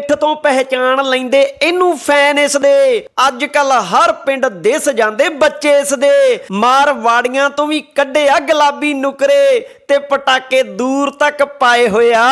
ਪਿੱਠ ਤੋਂ ਪਹਿਚਾਣ ਲੈਂਦੇ, ਇਹਨੂੰ ਫੈਨ ਇਸ ਦੇ। ਅੱਜ ਕੱਲ ਹਰ ਪਿੰਡ ਦਿਸ ਜਾਂਦੇ ਬੱਚੇ ਇਸ ਦੇ। ਮਾਰਵਾੜੀਆਂ ਤੋਂ ਵੀ ਕੱਢਿਆ ਗੁਲਾਬੀ ਨੁਕਰੇ। ਤੇ ਪਟਾਕੇ ਦੂਰ ਤੱਕ ਪਾਏ ਹੋਇਆ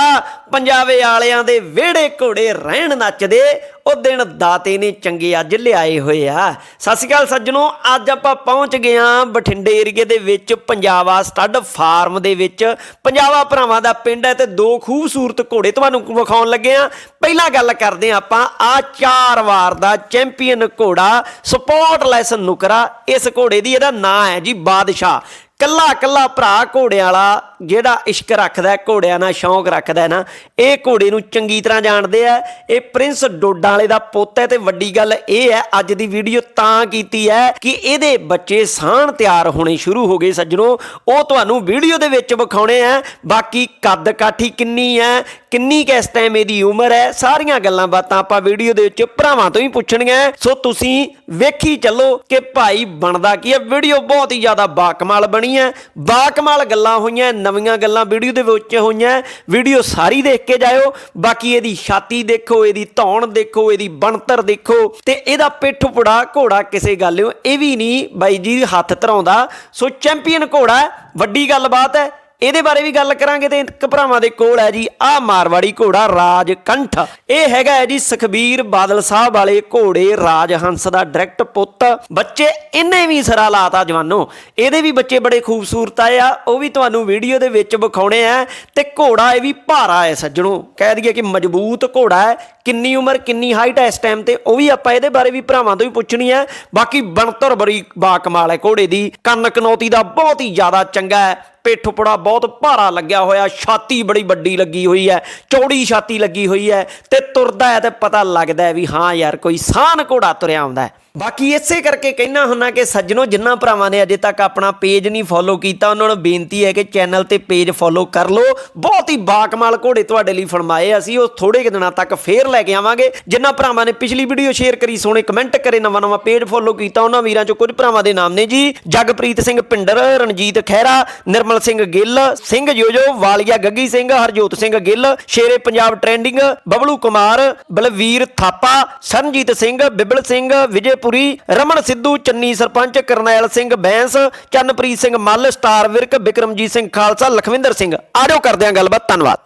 ਪੰਜਾਬੇ ਵਾਲਿਆਂ ਦੇ ਵਿਹੜੇ ਘੋੜੇ ਰਹਿਣ ਨੱਚਦੇ, ਉਹ ਦਿਨ ਦਾਤੇ ਨੇ ਚੰਗੇ ਅੱਜ ਲਿਆਏ ਹੋਏ ਆ। ਸਤਿ ਸ਼੍ਰੀ ਅਕਾਲ ਸੱਜਣੋ, ਅੱਜ ਆਪਾਂ ਪਹੁੰਚ ਗਏ ਹਾਂ ਬਠਿੰਡੇ ਏਰੀਏ ਦੇ ਵਿੱਚ ਪੰਜਾਬਾ ਸਟੱਡ ਫਾਰਮ ਦੇ ਵਿੱਚ। ਪੰਜਾਬਾ ਭਰਾਵਾਂ ਦਾ ਪਿੰਡ ਹੈ ਤੇ ਦੋ ਖੂਬਸੂਰਤ ਘੋੜੇ ਤੁਹਾਨੂੰ ਵਿਖਾਉਣ ਲੱਗੇ ਆ। ਪਹਿਲਾਂ ਗੱਲ ਕਰਦੇ ਹਾਂ ਆਪਾਂ, ਆ ਚਾਰ ਵਾਰ ਦਾ ਚੈਂਪੀਅਨ ਘੋੜਾ ਸਪੋਰਟਲੈਸ ਨੁਕਰਾ, ਇਸ ਘੋੜੇ ਦੀ ਇਹਦਾ ਨਾਂ ਹੈ ਜੀ ਬਾਦਸ਼ਾਹ। ਕੱਲਾ ਕੱਲਾ ਭਰਾ ਘੋੜਿਆਂ ਵਾਲਾ ਜਿਹੜਾ ਇਸ਼ਕ ਰੱਖਦਾ ਘੋੜਿਆਂ ਨਾਲ ਸ਼ੌਂਕ ਰੱਖਦਾ ਨਾ, ਇਹ ਘੋੜੇ ਨੂੰ ਚੰਗੀ ਤਰ੍ਹਾਂ ਜਾਣਦੇ ਆ। ਇਹ ਪ੍ਰਿੰਸ ਡੋਡਾ ਵਾਲੇ ਦਾ ਪੁੱਤ ਹੈ ਤੇ ਵੱਡੀ ਗੱਲ ਇਹ ਹੈ, ਅੱਜ ਦੀ ਵੀਡੀਓ ਤਾਂ ਕੀਤੀ ਹੈ ਕਿ ਇਹਦੇ ਬੱਚੇ ਸਾਹਣ ਤਿਆਰ ਹੋਣੇ ਸ਼ੁਰੂ ਹੋ ਗਏ ਸੱਜਣੋ। ਉਹ ਤੁਹਾਨੂੰ ਵੀਡੀਓ ਦੇ ਵਿੱਚ ਵਿਖਾਉਣੇ ਆ। ਬਾਕੀ ਕੱਦ ਕਾਠੀ ਕਿੰਨੀ ਹੈ, ਕਿੰਨੀ ਕੁ ਟਾਈਮ ਇਹਦੀ ਉਮਰ ਹੈ, ਸਾਰੀਆਂ ਗੱਲਾਂ ਬਾਤਾਂ ਆਪਾਂ ਵੀਡੀਓ ਦੇ ਵਿੱਚ ਭਰਾਵਾਂ ਤੋਂ ਹੀ ਪੁੱਛਣੀਆਂ। ਸੋ ਤੁਸੀਂ ਵੇਖੀ ਚੱਲੋ ਕਿ ਭਾਈ ਬਣਦਾ ਕੀ ਹੈ। ਵੀਡੀਓ ਬਹੁਤ ਹੀ ਜ਼ਿਆਦਾ ਬਾਕਮਾਲ ਬਣੀ ਹੈ ਬਾਕਮਾਲ ਗੱਲਾਂ ਹੋਈਆਂ, ਨਵੀਆਂ ਗੱਲਾਂ ਵੀਡੀਓ ਦੇ ਵਿੱਚ ਹੋਈਆਂ। ਵੀਡੀਓ ਸਾਰੀ ਦੇਖ ਕੇ ਜਾਇਓ। ਬਾਕੀ ਇਹਦੀ ਛਾਤੀ ਦੇਖੋ, ਇਹਦੀ ਧੌਣ ਦੇਖੋ, ਇਹਦੀ ਬਣਤਰ ਦੇਖੋ ਤੇ ਇਹਦਾ ਪਿੱਠ ਪੁੜਾ ਘੋੜਾ ਕਿਸੇ ਗੱਲੋਂ ਇਹ ਵੀ ਨਹੀਂ ਬਾਈ ਜੀ ਹੱਥ ਧਰਾਉਂਦਾ। ਸੋ ਚੈਂਪੀਅਨ ਘੋੜਾ, ਵੱਡੀ ਗੱਲਬਾਤ ਹੈ। ਇਹਦੇ ਬਾਰੇ ਵੀ ਗੱਲ ਕਰਾਂਗੇ ਤੇ ਇੱਕ ਭਰਾਵਾਂ ਦੇ ਕੋਲ ਹੈ ਜੀ ਆ ਮਾਰਵਾੜੀ ਘੋੜਾ ਰਾਜ ਕੰਠ ਇਹ ਹੈਗਾ ਹੈ ਜੀ ਸੁਖਬੀਰ ਬਾਦਲ ਸਾਹਿਬ ਵਾਲੇ ਘੋੜੇ ਰਾਜ ਹੰਸ ਦਾ ਡਾਇਰੈਕਟ ਪੁੱਤ। ਬੱਚੇ ਇਹਨੇ ਵੀ ਸਰਾ ਲਾਤਾ ਜਵਾਨੋ। ਇਹਦੇ ਵੀ ਬੱਚੇ ਬੜੇ ਖੂਬਸੂਰਤ ਆਏ ਆ, ਉਹ ਵੀ ਤੁਹਾਨੂੰ ਵੀਡੀਓ ਦੇ ਵਿੱਚ ਵਿਖਾਉਣੇ ਆ ਤੇ ਘੋੜਾ ਇਹ ਵੀ ਭਾਰਾ ਹੈ ਸੱਜਣੋ। ਕਹਿ ਦਈਏ ਕਿ ਮਜ਼ਬੂਤ ਘੋੜਾ ਹੈ, ਕਿੰਨੀ ਉਮਰ, ਕਿੰਨੀ ਹਾਈਟ ਹੈ ਇਸ ਟਾਈਮ ਤੇ, ਉਹ ਵੀ ਆਪਾਂ ਇਹਦੇ ਬਾਰੇ ਵੀ ਭਰਾਵਾਂ ਤੋਂ ਹੀ ਪੁੱਛਣੀ ਹੈ। ਬਾਕੀ ਬਣਤਰ ਬੜੀ ਬਾਕਮਾਲ ਹੈ ਘੋੜੇ ਦੀ ਕੰਨ ਕਨੌਤੀ ਦਾ ਬਹੁਤ ਹੀ ਜ਼ਿਆਦਾ ਚੰਗਾ ਹੈ। ਪਿੱਠ ਪੁੜਾ ਬਹੁਤ ਭਾਰਾ ਲੱਗਿਆ ਹੋਇਆ, ਛਾਤੀ ਬੜੀ ਵੱਡੀ ਲੱਗੀ ਹੋਈ ਹੈ, ਚੌੜੀ ਛਾਤੀ ਲੱਗੀ ਹੋਈ ਹੈ ਤੇ ਤੁਰਦਾ ਹੈ ਤੇ ਪਤਾ ਲੱਗਦਾ ਵੀ ਹਾਂ ਯਾਰ, ਕੋਈ ਸਾਨ ਘੋੜਾ ਤੁਰਿਆ ਆਉਂਦਾ ਹੈ। ਬਾਕੀ ਇਸੇ ਕਰਕੇ ਕਹਿਣਾ ਹੁੰਨਾ ਕਿ ਸੱਜਣੋ, ਜਿੰਨਾ ਭਰਾਵਾਂ ਨੇ ਅਜੇ ਤੱਕ ਆਪਣਾ ਪੇਜ ਨਹੀਂ ਫੋਲੋ ਕੀਤਾ, ਉਹਨਾਂ ਨੂੰ ਬੇਨਤੀ ਹੈ ਕਿ ਚੈਨਲ ਤੇ ਪੇਜ ਫੋਲੋ ਕਰ ਲਓ। ਬਹੁਤ ਹੀ ਬਾਕਮਾਲ ਘੋੜੇ ਤੁਹਾਡੇ ਲਈ ਫਰਮਾਏ ਅਸੀਂ, ਉਹ ਥੋੜੇ ਕੁ ਦਿਨਾਂ ਤੱਕ ਫੇਰ ਲੈ ਕੇ ਆਵਾਂਗੇ। ਜਿੰਨਾ ਭਰਾਵਾਂ ਨੇ ਪਿਛਲੀ ਵੀਡੀਓ ਸ਼ੇਅਰ ਕਰੀ, ਸੋਹਣੇ ਕਮੈਂਟ ਕਰੇ ਨਵਾਂ ਨਵਾਂ ਪੇਜ ਫੋਲੋ ਕੀਤਾ, ਉਹਨਾਂ ਵੀਰਾਂ ਚੋਂ ਕੁਝ ਭਰਾਵਾਂ ਦੇ ਨਾਮ ਨੇ ਜੀ। Jagpreet Singh Pindar Ranjit Khaira, Nirmal Singh Gill, Singh Jojo, Walia Gaggi Singh, Harjot Singh Gill, Shere Punjab trending Bablu Kumar, Balvir Thapa, Saranjit Singh, Bibal Singh Vijaypuri Raman Sidhu, Channi sarpanch, Karnail Singh Bains, Channpreet Singh Mall, star Virk, Bikramjit Singh Khalsa, Lakhwinder Singh. ਆਜੋ ਕਰਦੇ ਹਾਂ ਗੱਲਬਾਤ, ਧੰਨਵਾਦ।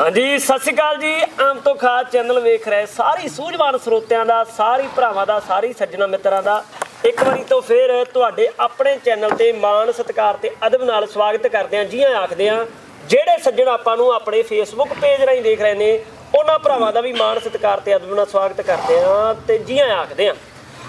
ਹਾਂਜੀ, ਸਤਿ ਸ਼੍ਰੀ ਅਕਾਲ ਜੀ। ਆਮ ਤੋਂ ਖਾਸ ਚੈਨਲ ਵੇਖ ਰਹੇ ਸਾਰੀ ਸੂਝਵਾਨ ਸਰੋਤਿਆਂ ਦਾ, ਸਾਰੀ ਭਰਾਵਾਂ ਦਾ, ਸਾਰੀ ਸੱਜਣਾ ਮਿੱਤਰਾਂ ਦਾ। ਇੱਕ ਵਾਰੀ ਤੋਂ ਫੇਰ ਤੁਹਾਡੇ ਆਪਣੇ ਚੈਨਲ ਤੇ ਮਾਣ, ਸਤਿਕਾਰ ਤੇ ਅਦਬ ਨਾਲ ਸਵਾਗਤ ਕਰਦੇ ਹਾਂ। ਜੀਆਂ ਆਖਦੇ ਹਾਂ, ਜਿਹੜੇ ਸੱਜਣ ਆਪਾਂ ਨੂੰ ਆਪਣੇ ਫੇਸਬੁੱਕ ਪੇਜ ਰਾਹੀਂ ਦੇਖ ਰਹੇ ਨੇ ਉਹਨਾਂ ਭਰਾਵਾਂ ਦਾ ਵੀ ਮਾਣ ਸਤਿਕਾਰ ਤੇ ਅਦਬ ਨਾਲ ਸਵਾਗਤ ਕਰਦੇ ਹਾਂ ਤੇ ਜੀਆਂ ਆਖਦੇ ਹਾਂ।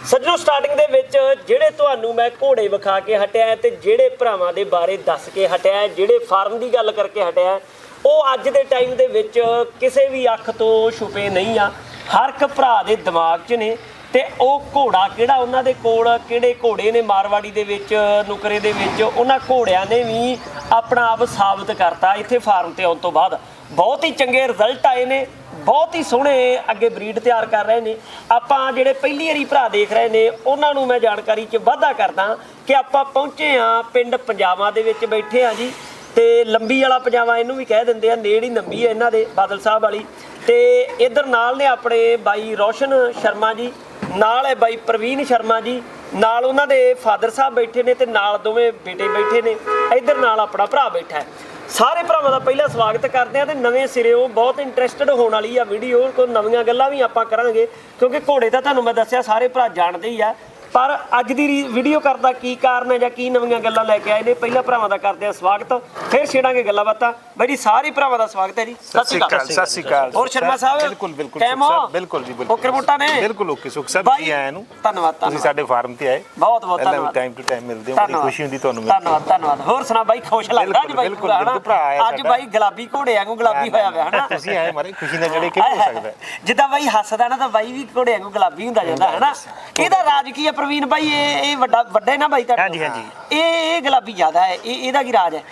ਸੱਜਣੋ ਸਟਾਰਟਿੰਗ ਦੇ ਵਿੱਚ ਜਿਹੜੇ ਤੁਹਾਨੂੰ ਮੈਂ ਘੋੜੇ ਵਿਖਾ ਕੇ ਹਟਿਆ ਹੈ ਤੇ ਜਿਹੜੇ ਭਰਾਵਾਂ ਦੇ ਬਾਰੇ ਦੱਸ ਕੇ ਹਟਿਆ ਜਿਹੜੇ ਫਾਰਮ ਦੀ ਗੱਲ ਕਰਕੇ ਹਟਿਆ ਉਹ ਅੱਜ ਦੇ ਟਾਈਮ ਦੇ ਵਿੱਚ ਕਿਸੇ ਵੀ ਅੱਖ ਤੋਂ ਛੁਪੇ ਨਹੀਂ ਆ। ਹਰ ਇੱਕ ਭਰਾ ਦੇ ਦਿਮਾਗ 'ਚ ਨੇ ਤੇ ਉਹ ਘੋੜਾ ਕਿਹੜਾ ਉਹਨਾਂ ਦੇ ਕੋਲ, ਕਿਹੜੇ ਘੋੜੇ ਨੇ ਮਾਰਵਾੜੀ ਦੇ ਵਿੱਚ, ਨੁਕਰੇ ਦੇ ਵਿੱਚ, ਉਹਨਾਂ ਘੋੜਿਆਂ ਨੇ ਵੀ ਆਪਣਾ ਆਪ ਸਾਬਤ ਕਰਤਾ ਇੱਥੇ ਫਾਰਮ ਤੇ ਆਉਣ ਤੋਂ ਬਾਅਦ। ਬਹੁਤ ਹੀ ਚੰਗੇ ਰਿਜ਼ਲਟ ਆਏ ਨੇ, ਬਹੁਤ ਹੀ ਸੋਹਣੇ ਅੱਗੇ ਬਰੀਡ ਤਿਆਰ ਕਰ ਰਹੇ ਨੇ। ਆਪਾਂ ਜਿਹੜੇ ਪਹਿਲੀ ਵਾਰੀ ਭਰਾ ਦੇਖ ਰਹੇ ਨੇ, ਉਹਨਾਂ ਨੂੰ ਮੈਂ ਜਾਣਕਾਰੀ 'ਚ ਵਾਧਾ ਕਰਦਾ ਕਿ ਆਪਾਂ ਪਹੁੰਚੇ ਆ ਪਿੰਡ ਪੰਜਾਬਾਂ ਦੇ ਵਿੱਚ ਬੈਠੇ ਆ ਜੀ। ਤੇ ਲੰਬੀ ਵਾਲਾ ਪਜਾਮਾ ਇਹਨੂੰ ਵੀ ਕਹਿ ਦਿੰਦੇ ਆ, ਨੇੜ ਹੀ ਲੰਬੀ ਹੈ ਇਹਨਾਂ ਦੇ, ਬਾਦਲ ਸਾਹਿਬ ਵਾਲੀ। ਤੇ ਇਧਰ ਨਾਲ ਨੇ ਆਪਣੇ ਬਾਈ ਰੋਸ਼ਨ ਸ਼ਰਮਾ ਜੀ, ਨਾਲ ਹੈ ਬਾਈ ਪ੍ਰਵੀਨ ਸ਼ਰਮਾ ਜੀ, ਨਾਲ ਉਹਨਾਂ ਦੇ ਫਾਦਰ ਸਾਹਿਬ ਬੈਠੇ ਨੇ ਤੇ ਨਾਲ ਦੋਵੇਂ ਬੇਟੇ ਬੈਠੇ ਨੇ। ਇਧਰ ਨਾਲ ਆਪਣਾ ਭਰਾ ਬੈਠਾ ਹੈ। ਸਾਰੇ ਭਰਾਵਾਂ ਦਾ ਪਹਿਲਾ ਸਵਾਗਤ ਕਰਦੇ ਆ ਤੇ ਨਵੇਂ ਸਿਰੇ ਉਹ ਬਹੁਤ ਇੰਟਰਸਟਡ ਹੋਣ ਵਾਲੀ ਆ ਵੀਡੀਓ ਕੋਈ ਨਵੀਆਂ ਗੱਲਾਂ ਵੀ ਆਪਾਂ ਕਰਾਂਗੇ, ਕਿਉਂਕਿ ਘੋੜੇ ਤਾਂ ਤੁਹਾਨੂੰ ਮੈਂ ਦੱਸਿਆ, ਸਾਰੇ ਭਰਾ ਜਾਣਦੇ ਹੀ ਆ। ਪਰ ਅੱਜ ਦੀ ਵੀਡੀਓ ਕਰਦਾ ਕੀ ਕਾਰਨ ਹੈ ਜਾਂ ਕੀ ਨਵੀਆਂ ਗੱਲਾਂ ਲੈ ਕੇ ਆਏ ਨੇ? ਪਹਿਲਾਂ ਭਰਾਵਾਂ ਦਾ ਕਰਦੇ ਆ ਸਵਾਗਤ ਫਿਰ ਛੇੜਾਂਗੇ ਗੱਲਾਂ ਬਾਤਾਂ। ਬਾਈ ਜੀ ਸਾਰੇ ਭਰਾਵਾਂ ਦਾ ਸਵਾਗਤ ਹੈ ਜੀ। ਸਤਿ ਸ਼੍ਰੀ ਅਕਾਲ ਸਤਿ ਸ਼੍ਰੀ ਅਕਾਲ। ਹੋਰ ਸ਼ਰਮਾ ਸਾਹਿਬ ਬਿਲਕੁਲ ਬਿਲਕੁਲ ਹੋ? ਸਾਹਿਬ, ਬਿਲਕੁਲ ਜੀ ਬਿਲਕੁਲ ਓਕੇ ਮੋਟਾ ਨੇ? ਬਿਲਕੁਲ ਓਕੇ ਸੁਖ ਸਾਹਿਬ ਜੀ ਆਇਆਂ ਨੂੰ। ਧੰਨਵਾਦ ਤੁਸੀਂ ਸਾਡੇ ਫਾਰਮ ਤੇ ਆਏ। ਬਹੁਤ ਬਹੁਤ ਧੰਨਵਾਦ। ਟਾਈਮ ਟੂ ਟਾਈਮ ਮਿਲਦੇ ਹੋ ਬੜੀ। ਖੁਸ਼ੀ ਹੁੰਦੀ ਤੁਹਾਨੂੰ ਮਿਲ ਕੇ। ਧੰਨਵਾਦ ਧੰਨਵਾਦ। ਹੋਰ ਸੁਣਾ ਬਾਈ ਖੁਸ਼ ਲੱਗਦਾ ਅੱਜ ਬਾਈ ਭਰਾ ਆਇਆ ਅੱਜ। ਬਾਈ ਗੁਲਾਬੀ ਘੋੜੇ ਵਾਂਗੂ ਗੁਲਾਬੀ ਹੋਇਆ ਹੋਇਆ ਹਨਾ? ਤੁਸੀਂ ਆਏ ਮਾਰੇ ਖੁਸ਼ੀ ਨਾਲ ਜਿਹੜੇ ਕਿਹਨੂੰ ਹੋ ਸਕਦਾ? ਜਿੱਦਾਂ ਬਾਈ ਹੱਸਦਾ ਨਾ ਤਾਂ ਬਾਈ ਵੀ ਘੋੜੇ ਵਾਂਗੂ ਗੁਲਾਬੀ ਹੁੰਦਾ ਜਾਂਦਾ ਹਨਾ? ਇਹਦਾ ਰਾਜ ਕੀ ਹੈ ਪ੍ਰਵੀਨ ਬਾਈ ਇਹ ਇਹ ਵੱਡਾ ਵੱਡਾ ਹੈ ਨਾ ਬਾਈ ਤੁਹਾਡਾ? ਹਾਂਜੀ, ਹਾਂਜੀ। ਇਹ ਇਹ ਗੁਲਾਬੀ ਜ਼ਿਆਦਾ ਹੈ ਇਹ ਇਹਦਾ ਕੀ ਰਾਜ ਹੈ?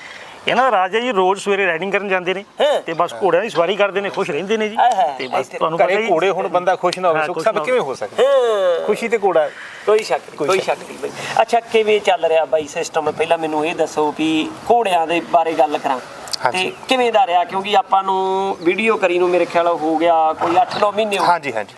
ਇਹਨਾਂ ਦਾ ਰਾਜ ਹੈ ਜੀ ਰੋਜ਼ ਸਵੇਰੇ ਰਾਈਡਿੰਗ ਕਰਨ ਜਾਂਦੇ ਨੇ ਹਾਂ। ਤੇ ਬਸ ਘੋੜਿਆਂ ਦੀ ਸਵਾਰੀ ਕਰਦੇ ਨੇ ਖੁਸ਼ ਰਹਿੰਦੇ ਨੇ ਜੀ। ਆਏ ਹਾਏ, ਤੇ ਬਸ ਇੱਥੇ ਤੁਹਾਨੂੰ ਪਤਾ ਘਰੇ ਹੀ। ਘੋੜੇ ਹੁਣ ਬੰਦਾ ਖੁਸ਼ ਨਾ ਹੋਵੇ ਹਾਂ, ਸੁਖ ਖੁਸ਼ ਨਾ ਕਿਵੇਂ ਹੋ ਸਕਦਾ? ਹਾਂ। ਖੁਸ਼ੀ ਤੇ ਘੋੜਾ। ਕੋਈ ਸ਼ੱਕ ਨਹੀਂ ਕੋਈ ਕੋਈ ਸ਼ੱਕ ਨਹੀਂ ਬਾਈ। ਅੱਛਾ ਕਿਵੇਂ ਚੱਲ ਰਿਹਾ ਬਾਈ ਸਿਸਟਮ ਪਹਿਲਾਂ ਮੈਨੂੰ ਇਹ ਦੱਸੋ ਵੀ ਘੋੜਿਆਂ ਦੇ ਬਾਰੇ ਗੱਲ ਕਰਾਂ। ਹਾਂਜੀ। ਤੇ ਕਿਵੇਂ ਦਾ ਰਿਹਾ? ਕਿਉਂਕਿ ਆਪਾਂ ਨੂੰ ਵੀਡੀਓ ਕਰੀ ਨੂੰ ਮੇਰੇ ਖਿਆਲ ਹੋ ਗਿਆ ਕੋਈ 8-9 ਮਹੀਨੇ ਹੋ ਹਾਂਜੀ ਹਾਂਜੀ।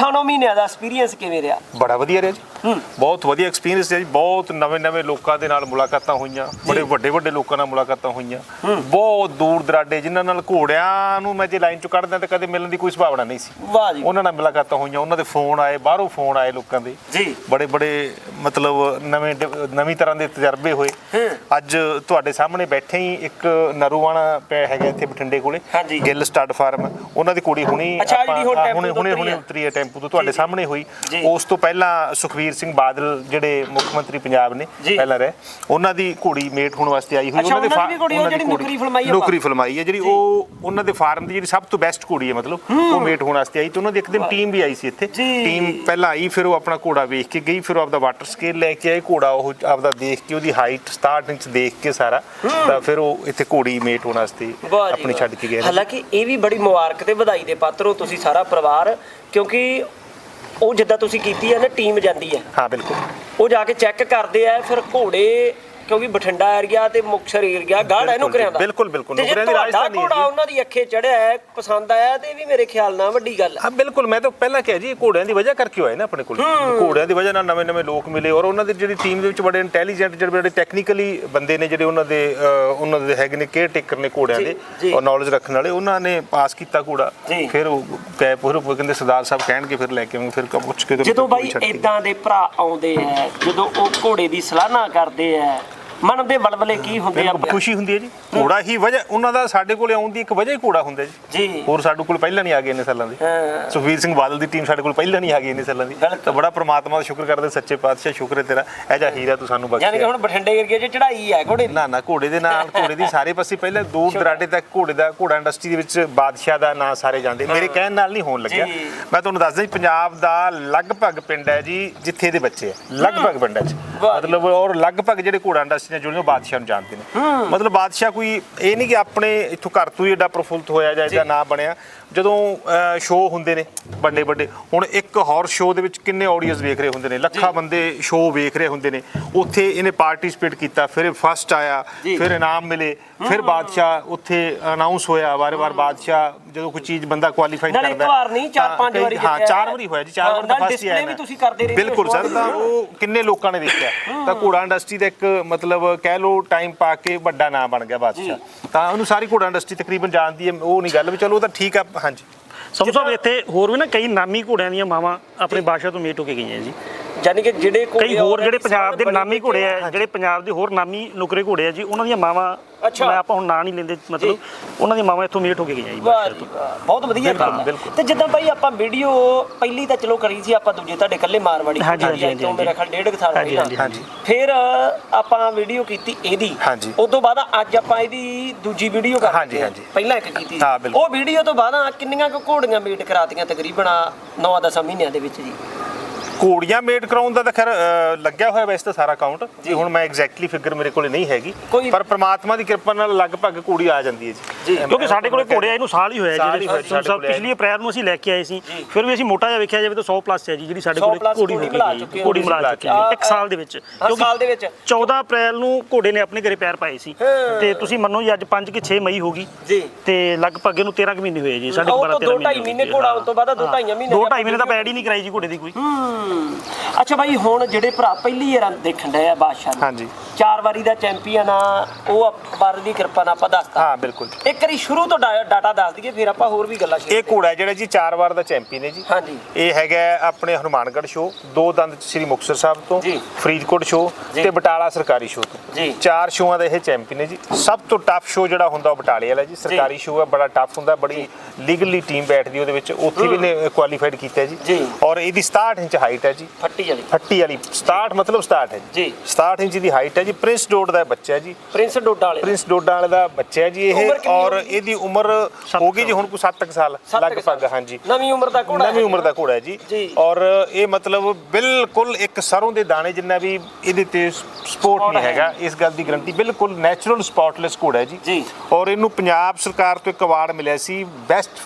8-9 ਮਹੀਨਿਆਂ ਦਾ ਐਕਸਪੀਰੀਅੰਸ ਕਿਵੇਂ ਰਿਹਾ? ਬੜਾ ਵਧੀਆ ਰਿਹਾ ਜੀ। ਹੂੰ। ਬਹੁਤ ਵਧੀਆ ਐਕਸਪੀਰੀਅੰਸ ਹੈ ਜੀ। ਬਹੁਤ ਨਵੇਂ-ਨਵੇਂ ਲੋਕਾਂ ਦੇ ਨਾਲ ਮੁਲਾਕਾਤਾਂ ਹੋਈਆਂ। ਬੜੇ ਵੱਡੇ-ਵੱਡੇ ਲੋਕਾਂ ਨਾਲ ਮੁਲਾਕਾਤਾਂ ਹੋਈਆਂ। ਬਹੁਤ ਦੂਰ ਦਰਾਡੇ ਜਿਨ੍ਹਾਂ ਨਾਲ ਘੋੜਿਆਂ ਨੂੰ ਮੈਂ ਜੇ ਲਾਈਨ ਚੋਂ ਕੱਢਦਾ ਤਾਂ ਕਦੇ ਮਿਲਣ ਦੀ ਕੋਈ ਸੰਭਾਵਨਾ ਨਹੀਂ ਸੀ। ਵਾਹ ਜੀ। ਉਹਨਾਂ ਨਾਲ ਮੁਲਾਕਾਤਾਂ ਹੋਈਆਂ। ਉਹਨਾਂ ਦੇ ਫੋਨ ਆਏ ਬਾਹਰੋਂ ਫੋਨ ਆਏ ਲੋਕਾਂ ਦੇ। ਜੀ। ਬੜੇ ਬੜੇ ਮਤਲਬ ਨਵੇਂ ਨਵੀਂ ਤਰ੍ਹਾਂ ਦੇ ਤਜਰਬੇ ਹੋਏ। ਹੂੰ। ਅੱਜ ਤੁਹਾਡੇ ਸਾਹਮਣੇ ਬੈਠੇ ਹੀ ਇੱਕ ਨਰੂਵਾਣਾ ਪਿਆ ਹੈਗਾ ਇੱਥੇ ਬਠਿੰਡੇ ਕੋਲੇ। Gill stud farm. ਉਹਨਾਂ ਦੀ ਕੁੜੀ ਹੁਣੀ ਜਿਹੜੀ ਹੁਣ ਹਾਂ, ਹੁਣੇ ਉਤਰੀ ਹੁਣੇ ਆ। ਹੈ ਟੈਂਪੂ ਤੋਂ ਤੁਹਾਡੇ। ਸਾਹਮਣੇ ਹੋਈ। ਉਸ ਤੋਂ ਪਹਿਲਾਂ ਸੁਖਵੀਰ ਸਿੰਘ ਬਾਦਲ ਜਿਹੜੇ ਮੁੱਖ ਮੰਤਰੀ ਪੰਜਾਬ ਨੇ। ਪਹਿਲਾਂ ਰਹੇ ਉਹਨਾਂ ਦੀ ਘੋੜੀ ਮੇਟ ਹੋਣ ਵਾਸਤੇ ਆਈ ਹੋਈ ਉਹਨਾਂ ਦੀ ਉਹਨਾਂ ਦੀ ਨੁਕਰੀ ਫਲਮਾਈ ਆ ਨੁਕਰੀ ਫਲਮਾਈ ਹੈ ਜਿਹੜੀ ਉਹ ਉਹਨਾਂ ਦੇ ਫਾਰਮ ਦੀ ਜਿਹੜੀ ਸਭ ਤੋਂ ਬੈਸਟ ਘੋੜੀ ਹੈ ਮਤਲਬ ਉਹ ਮੇਟ ਹੋਣ ਵਾਸਤੇ ਆਈ ਤੇ ਉਹਨਾਂ ਦੀ ਇੱਕ ਦਿਨ ਟੀਮ ਵੀ ਆਈ ਸੀ ਇੱਥੇ। ਟੀਮ ਪਹਿਲਾਂ ਆਈ ਫਿਰ ਉਹ ਆਪਣਾ ਘੋੜਾ ਵੇਖ ਕੇ ਗਈ ਫਿਰ ਉਹ ਆਪਦਾ ਵਾਟਰ ਸਕੇਲ ਲੈ ਕੇ ਆਏ ਘੋੜਾ ਉਹ ਆਪਦਾ ਦੇਖ ਕੇ ਉਹਦੀ ਹਾਈਟ 67 ਇੰਚ ਦੇਖ ਕੇ ਸਾਰਾ ਤਾਂ ਫਿਰ ਉਹ ਇੱਥੇ ਘੋੜੀ ਮੇਟ ਹੋਣ ਵਾਸਤੇ ਆਪਣੀ। ਛੱਡ ਕੇ ਗਏ। ਹਾਲਾਂਕਿ ਇਹ ਵੀ ਬੜੀ ਮੁਬਾਰਕ ਤੇ ਵਧਾਈ ਦੇ ਪਾਤਰ ਹੋ ਤੁਸੀਂ ਸਾਰਾ ਪਰਿਵਾਰ ਕਿਉਂਕਿ ਉਹ ਜਿੱਦਾਂ ਤੁਸੀਂ ਕੀਤੀ ਹੈ ਨਾ ਟੀਮ ਜਾਂਦੀ ਹੈ। ਹਾਂ ਬਿਲਕੁਲ। ਉਹ ਜਾ ਕੇ ਚੈੱਕ ਕਰਦੇ ਆ ਫਿਰ ਘੋੜੇ ਕਿਉਂਕਿ ਬਠਿੰਡਾ ਏਰੀਆ ਤੇ ਮੁਕਤਸਰ ਏਰੀਆ ਗਾੜ ਹੈ ਨੁਕਰਿਆਂ ਦਾ ਬਿਲਕੁਲ, ਬਿਲਕੁਲ, ਨੁਕਰਿਆਂ ਦੀ ਰਾਜਧਾਨੀ ਹੈ ਘੋੜਾ। ਉਹਨਾਂ ਦੀ ਅੱਖੇ ਚੜਿਆ ਹੈ ਪਸੰਦ ਆਇਆ ਤੇ ਇਹ ਵੀ ਮੇਰੇ ਖਿਆਲ ਨਾਲ ਵੱਡੀ ਗੱਲ ਹੈ ਹਾਂ ਬਿਲਕੁਲ ਮੈਂ ਤਾਂ ਪਹਿਲਾਂ ਕਿਹਾ ਜੀ ਘੋੜਿਆਂ ਦੀ ਵਜ੍ਹਾ ਕਰਕੇ ਹੋਏ ਨਾ ਆਪਣੇ ਕੋਲ ਘੋੜਿਆਂ ਦੀ ਵਜ੍ਹਾ ਨਾਲ ਨਵੇਂ-ਨਵੇਂ ਲੋਕ ਮਿਲੇ ਔਰ ਉਹਨਾਂ ਦੀ ਜਿਹੜੀ ਟੀਮ ਦੇ ਵਿੱਚ ਬੜੇ ਇੰਟੈਲੀਜੈਂਟ ਜਿਹੜੇ ਬੜੇ ਟੈਕਨੀਕਲੀ ਬੰਦੇ ਨੇ ਜਿਹੜੇ ਉਹਨਾਂ ਦੇ ਉਹਨਾਂ ਦੇ ਹੈਗੇ ਨੇ ਕੇਅਰ ਟੇਕਰ ਨੇ ਘੋੜਿਆਂ ਦੇ। ਔਰ ਨੌਲੇਜ ਰੱਖਣ ਵਾਲੇ ਉਹਨਾਂ ਨੇ ਪਾਸ ਕੀਤਾ ਘੋੜਾ। ਫਿਰ ਉਹ ਕਹੇ ਪੂਰੇ ਕਹਿੰਦੇ ਸਰਦਾਰ ਸਾਹਿਬ ਕਹਿਣਗੇ ਫਿਰ ਲੈ ਕੇ ਆਉਂਗੇ ਫਿਰ ਕ- ਪੁੱਛ ਕੇ ਤੇ ਜਦੋਂ ਬਾਈ। ਇਦਾਂ ਦੇ ਭਰਾ ਆਉਂਦੇ ਆ ਜਦੋਂ ਉਹ ਘੋੜੇ ਦੀ ਸਲਾਹਨਾ ਕਰਦੇ ਆ ਮਨ ਦੇ ਬਲਬਲੇ ਕੀ ਹੁੰਦੇ ਆ ਖੁਸ਼ੀ ਹੁੰਦੀ ਹੈ ਜੀ। ਘੋੜਾ ਹੀ ਵਜ੍ਹਾ ਉਹਨਾਂ ਦਾ ਸਾਡੇ ਕੋਲੇ ਆਉਣ ਦੀ ਇੱਕ ਵਜ੍ਹਾ ਹੀ ਘੋੜਾ ਹੁੰਦਾ ਜੀ। ਜੀ। ਹੋਰ ਸਾਡੇ ਕੋਲ ਪਹਿਲਾਂ ਨਹੀਂ ਆ ਗਏ ਇੰਨੇ ਸਾਲਾਂ ਦੇ। ਹਾਂ। ਸੁਖਵੀਰ ਸਿੰਘ ਬਾਦਲ ਦੀ ਟੀਮ ਸਾਡੇ ਕੋਲ ਪਹਿਲਾਂ ਨਹੀਂ ਆ ਗਈ ਇੰਨੇ ਸਾਲਾਂ ਦੀ। ਤਾਂ ਬੜਾ ਪ੍ਰਮਾਤਮਾ ਦਾ ਸ਼ੁਕਰ ਕਰਦੇ ਸੱਚੇ ਪਾਤਸ਼ਾਹ ਸ਼ੁਕਰ ਹੈ ਤੇਰਾ। ਇਹ ਜਿਹਾ ਹੀਰਾ ਤੂੰ ਸਾਨੂੰ ਯਾਨੀ ਕਿ ਬਖਸ਼ਿਆ ਹੁਣ ਬਠਿੰਡੇ ਏਰੀਆ 'ਚ ਚੜਾਈ ਹੈ ਘੋੜੇ ਦੀ। ਨਾ ਨਾ ਘੋੜੇ ਦੇ ਨਾਲ ਘੋੜੇ ਦੀ ਸਾਰੇ ਪਾਸੇ ਪਹਿਲਾਂ ਦੂਰ ਦਰਾਡੇ ਤੱਕ ਘੋੜੇ ਦਾ ਘੋੜਾ ਇੰਡਸਟਰੀ ਦੇ ਵਿੱਚ ਬਾਦਸ਼ਾਹ ਦਾ ਨਾਂ ਸਾਰੇ ਜਾਂਦੇ। ਮੇਰੇ ਕਹਿਣ ਨਾਲ ਨਹੀਂ ਹੋਣ ਲੱਗਿਆ। ਜੀ। ਮੈਂ ਤੁਹਾਨੂੰ ਦੱਸਦਾ ਜੀ ਪੰਜਾਬ ਦਾ ਲਗਭਗ ਪਿੰਡ ਹੈ ਜੀ ਜਿੱਥੇ ਇਹਦੇ ਬੱਚੇ ਹੈ ਲਗਭਗ ਪਿੰਡਾਂ ਜੀ। ਮਤਲਬ ਔਰ ਲਗਭਗ ਜਿਹੜੇ ਘੋੜਾ ਇੰਡਸਟਰੀ ਨਾਲ ਜੁੜੇ ਉਹ ਬਾਦਸ਼ਾਹ ਨੂੰ ਜਾਣਦੇ ਨੇ। ਮਤਲਬ ਬਾਦਸ਼ਾਹ ਕੋਈ ਇਹ ਨਹੀਂ ਕਿ ਆਪਣੇ ਇੱਥੋਂ ਘਰ ਤੋਂ ਹੀ ਏਡਾ ਪ੍ਰਫੁੱਲਤ ਹੋਇਆ ਜਾਂ ਇਹਦਾ ਨਾਂ ਬਣਿਆ। ਜਦੋਂ ਸ਼ੋਅ ਹੁੰਦੇ ਨੇ ਵੱਡੇ ਵੱਡੇ ਹੁਣ ਇੱਕ ਹਾਰਸ ਸ਼ੋਅ ਦੇ ਵਿੱਚ ਕਿੰਨੇ ਆਡੀਅנס ਵੇਖ ਰਹੇ ਹੁੰਦੇ ਨੇ? ਲੱਖਾਂ ਬੰਦੇ ਸ਼ੋਅ ਵੇਖ ਰਹੇ ਹੁੰਦੇ ਨੇ। ਉੱਥੇ ਇਹਨੇ ਪਾਰਟਿਸਿਪੇਟ ਕੀਤਾ ਫਿਰ ਫਸਟ ਆਇਆ। ਫਿਰ ਇਨਾਮ ਮਿਲੇ ਫਿਰ ਬਾਦਸ਼ਾਹ ਉੱਥੇ ਅਨਾਉਂਸ ਹੋਇਆ ਵਾਰ-ਵਾਰ ਬਾਦਸ਼ਾਹ ਜਦੋਂ ਕੋਈ ਚੀਜ਼ ਬੰਦਾ ਕੁਆਲੀਫਾਈ ਕਰਦਾ ਇੱਕ ਵਾਰ ਨਹੀਂ, ਚਾਰ ਪੰਜ ਵਾਰੀ ਹਾਂ ਚਾਰ। ਵਾਰੀ ਹੋਇਆ ਜੀ ਚਾਰ ਵਾਰ ਤਾਂ ਫਸਟ ਆਇਆ ਵੀ। ਤੁਸੀਂ ਕਰਦੇ ਰਹਿੰਦੇ ਹੋ। ਬਿਲਕੁਲ ਸਰ ਤਾਂ ਉਹ ਕਿੰਨੇ ਲੋਕਾਂ ਨੇ ਦੇਖਿਆ ਤਾਂ ਘੋੜਾ ਇੰਡਸਟਰੀ ਦਾ ਇੱਕ ਮਤਲਬ ਕਹਿ ਲੋ ਟਾਈਮ ਪਾ ਕੇ ਵੱਡਾ ਨਾਮ ਬਣ ਗਿਆ ਬਾਦਸ਼ਾਹ। ਤਾਂ ਉਹਨੂੰ ਸਾਰੀ ਘੋੜਾ ਇੰਡਸਟਰੀ ਤਕਰੀਬਨ ਜਾਣਦੀ ਹੈ ਉਹ ਨਹੀਂ ਗੱਲ ਵੀ ਚਲੋ ਉਹ ਤਾਂ ਠੀਕ ਆ ਹਾਂਜੀ। ਸਭ ਸਾਹਿਬ ਇੱਥੇ ਹੋਰ ਵੀ ਨਾ ਕਈ ਨਾਮੀ ਘੋੜਿਆਂ ਦੀਆਂ ਮਾਵਾਂ ਆਪਣੇ ਬਾਦਸ਼ਾਹ ਤੋਂ ਮੇਟ ਹੋ ਕੇ ਗਈਆਂ ਜੀ। ਯਾਨੀ ਕਿ ਜਿਹੜੇ ਘੋੜੇ ਕਈ ਹੋਰ ਜਿਹੜੇ ਪੰਜਾਬ ਦੇ ਨਾਮੀ ਘੋੜੇ ਆ ਜਿਹੜੇ ਪੰਜਾਬ ਦੇ ਹੋਰ ਨਾਮੀ ਨੁਕਰੇ ਘੋੜੇ ਆ ਜੀ ਉਹਨਾਂ ਦੀਆਂ ਮਾਵਾਂ। ਮੈਂ ਆਪਾਂ ਹੁਣ ਨਾਂ ਨਹੀਂ ਲੈਂਦੇ ਮਤਲਬ ਉਹਨਾਂ ਦੀਆਂ ਮਾਵਾਂ ਇੱਥੋਂ ਮੇਟ ਹੋ ਕੇ ਗਈਆਂ ਜੀ ਬਹੁਤ ਵਧੀਆ ਕੰਮ। ਤੇ ਜਿੱਦਾਂ ਬਾਈ ਆਪਾਂ ਵੀਡੀਓ ਪਹਿਲੀ ਤਾਂ ਚਲੋ ਕਰੀ ਸੀ ਆਪਾਂ ਦੂਜੇ ਤੁਹਾਡੇ ਕੱਲੇ ਮਾਰਵਾੜੀ ਹਾਂਜੀ, ਤੋਂ ਮੇਰਾ ਖਿਆਲ ਡੇਢ ਕੁ ਸਾਲ ਪਹਿਲਾਂ। ਫਿਰ ਆਪਾਂ ਵੀਡੀਓ ਕੀਤੀ ਇਹਦੀ। ਉਸ ਤੋਂ ਬਾਅਦ ਅੱਜ ਆਪਾਂ ਇਹਦੀ ਦੂਜੀ ਵੀਡੀਓ ਕਰ ਹਾਂਜੀ, ਰਹੇ ਹਾਂ। ਹਾਂਜੀ। ਪਹਿਲਾਂ ਇੱਕ ਕੀਤੀ ਹਾਂ, ਬਿਲਕੁਲ। ਉਹ ਵੀਡੀਓ ਤੋਂ ਬਾਅਦ ਆ ਕਿੰਨੀਆਂ ਕੁ ਘੋੜੀਆਂ ਮੀਟ ਕਰਾਤੀਆਂ ਤਕਰੀਬਨ 9-10 ਮਹੀਨਿਆਂ ਦੇ ਵਿੱਚ ਜੀ ਘੋੜੀਆਂ ਮੇਟ ਕਰਾਉਣ ਦਾ ਤਾਂ ਖੈਰ ਲੱਗਿਆ ਹੋਇਆ ਵੈਸੇ ਤਾਂ ਸਾਰਾ ਕਾਊਂਟ ਜੀ ਹੁਣ ਮੈਂ ਐਗਜ਼ੈਕਟਲੀ ਫਿਗਰ ਮੇਰੇ ਕੋਲੇ ਨਹੀਂ ਹੈਗੀ। ਕੋਈ- ਪਰ ਪ੍ਰਮਾਤਮਾ ਦੀ ਕਿਰਪਾ ਨਾਲ ਲਗਭਗ ਘੋੜੀ ਆ ਜਾਂਦੀ ਹੈ ਜੀ। ਕਿਉਂਕਿ ਸਾਡੇ ਕੋਲੇ ਘੋੜੇ ਇਹਨੂੰ ਸਾਲ ਹੀ ਹੋਇਆ ਸਾਲ ਹੀ ਜਿਹੜੇ ਹੋਇਆ ਜੀ ਸਾਡੇ ਕੋਲੇ ਪਿਛਲੀ ਅਪ੍ਰੈਲ ਨੂੰ ਅਸੀਂ ਲੈ ਕੇ ਆਏ ਸੀ। ਫਿਰ ਵੀ ਅਸੀਂ ਮੋਟਾ ਜਿਹਾ ਵੇਖਿਆ ਜਾਵੇ ਤਾਂ 100 ਪਲੱਸ ਹੈ ਜੀ ਜਿਹੜੀ ਸਾਡੇ 100 ਕੋਲੇ plus ਘੋੜੀ ਹੋ ਘੋੜੀ ਗਈ ਹੋ। ਘੋੜੀ। ਮਿਲਾ ਚੁੱਕੇ ਹਾਂ ਇੱਕ ਸਾਲ ਦੇ ਵਿੱਚ। ਹਾਂ, ਸਾਲ ਦੇ ਵਿੱਚ। 14 ਅਪ੍ਰੈਲ ਨੂੰ ਘੋੜੇ ਨੇ ਆਪਣੇ ਘਰੇ ਪੈਰ ਪਾਏ ਸੀ। ਤੇ ਤੁਸੀਂ ਮੰਨੋ ਜੀ ਅੱਜ 5 ਕਿ 6 ਮਈ ਹੋ ਗਈ। ਜੀ। ਤੇ ਲਗਭਗ ਇਹਨੂੰ 13 ਕੁ ਮਹੀਨੇ ਹੋਏ ਜੀ ਸਾਡੇ ਉਹ 12 ਤੋਂ 13 ਦੋ ਢਾਈ ਮਹੀਨੇ ਘੋੜਾ ਤੋਂ ਬਾਅਦ ਦੋ ਢਾਈਆਂ ਮਹੀਨੇ ਦੋ ਢਾਈ ਮਹੀਨੇ ਤਾਂ ਪੈੜ ਹੀ ਨਹੀਂ ਕਰਾਈ ਜੀ ਘੋੜੇ ਦੀ ਕੋਈ। ਹੂੰ। ਅੱਛਾ ਬਾਈ ਹੁਣ ਜਿਹੜੇ ਭਰਾ ਪਹਿਲੀ ਵਾਰ ਦੇਖਣ ਡਏ ਆ ਬਾਦਸ਼ਾਹ ਨੂੰ। ਹਾਂਜੀ। ਚਾਰ ਵਾਰੀ ਦਾ ਚੈਂਪੀਅਨ ਆ ਉਹ ਅਖਬਾਰ ਦੀ ਕਿਰਪਾ ਨਾਲ ਆਪਾਂ ਦੱਸਤਾ। ਹਾਂ ਬਿਲਕੁਲ। ਇੱਕ ਵਾਰੀ ਸ਼ੁਰੂ ਤੋਂ ਡਾ- ਡਾਟਾ ਦੱਸ ਦਈਏ ਫਿਰ ਆਪਾਂ ਹੋਰ ਵੀ ਗੱਲਾਂ ਇਹ ਸ਼ੇਅਰ ਘੋੜਾ ਜਿਹੜਾ ਜੀ ਚਾਰ ਵਾਰ ਦਾ ਚੈਂਪੀਅਨ ਹੈ ਜੀ। ਹਾਂਜੀ। ਇਹ ਹੈਗਾ ਆਪਣੇ ਹਨੂਮਾਨਗੜ੍ਹ ਸ਼ੋਅ ਦੋ ਦੰਦ ਸ੍ਰੀ ਮੁਕਤਸਰ ਸਾਹਿਬ ਤੋਂ ਜੀ। ਫਰੀਦਕੋਟ ਜੀ। ਤੇ ਬਟਾਲਾ ਸਰਕਾਰੀ ਸ਼ੋਅ ਤੋਂ। ਜੀ। ਚਾਰ ਸ਼ੋਆਂ ਦਾ ਇਹ ਚੈਂਪੀਅਨ ਹੈ ਜੀ। ਸਭ ਤੋਂ ਟਫ ਸ਼ੋਅ ਜਿਹੜਾ ਹੁੰਦਾ ਉਹ ਬਟਾਲੇ ਵਾਲਾ ਜੀ। ਸਰਕਾਰੀ ਸ਼ੋਅ ਹੈ ਬੜਾ ਟਫ ਹੁੰਦਾ ਬੜੀ ਲੀਗਲੀ ਟੀਮ ਬੈਠਦੀ ਉਹਦੇ ਵਿੱਚ। ਉੱਥੇ ਵੀ ਨੇ ਕੁਆਲੀਫਾਈਡ ਕੀਤਾ ਜੀ। ਜੀ। ਔਰ ਇਹਦੀ 67 ਇੰਚ ਹਾਈਟ ਹੈ ਜੀ ਫੱਟੀ ਵਾਲੀ ਫੱਟੀ ਵਾਲੀ 67 ਮਤਲਬ 67 ਹੈ ਜੀ। 67 ਇੰਚ ਦੀ ਹਾਈਟ ਹੈ ਜੀ ਪ੍ਰਿੰਸ ਡੋਡ ਦਾ ਬੱਚਾ ਹੈ ਜੀ ਪ੍ਰਿੰਸ ਡੋਡਾ ਵਾਲੇ ਪ੍ਰਿੰਸ ਡੋਡਾ ਵਾਲੇ ਦਾ ਬੱਚਾ ਹੈ ਜੀ ਇਹ ਔਰ? ਇਹਦੀ ਉਮਰ ਹੋ ਗਈ ਜੀ ਹੁਣ ਕੋਈ 7 ਸਾਲ ਲਗਭਗ। ਹਾਂਜੀ ਨਵੀਂ ਉਮਰ ਦਾ ਘੋੜਾ ਨਵੀਂ। ਉਮਰ ਦਾ ਘੋੜਾ ਹੈ ਜੀ। ਔਰ ਇਹ ਮਤਲਬ ਬਿਲਕੁਲ ਇੱਕ ਸਰੋਂ ਦੇ ਦਾਣੇ ਜਿੰਨਾ ਵੀ ਇਹਦੇ ਤੇ ਸਪੋਰਟ ਨਹੀਂ। ਹੈਗਾ ਇਸ ਗੱਲ ਦੀ ਗਾਰੰਟੀ ਬਿਲਕੁਲ ਨੈਚੁਰਲ ਸਪੌਟਲੈਸ ਘੋੜਾ ਹੈ ਜੀ ਜੀ। ਔਰ ਇਹਨੂੰ ਪੰਜਾਬ ਸਰਕਾਰ ਤੋਂ ਇੱਕ ਅਵਾਰਡ ਮਿਲਿਆ ਸੀ ਬੈਸਟ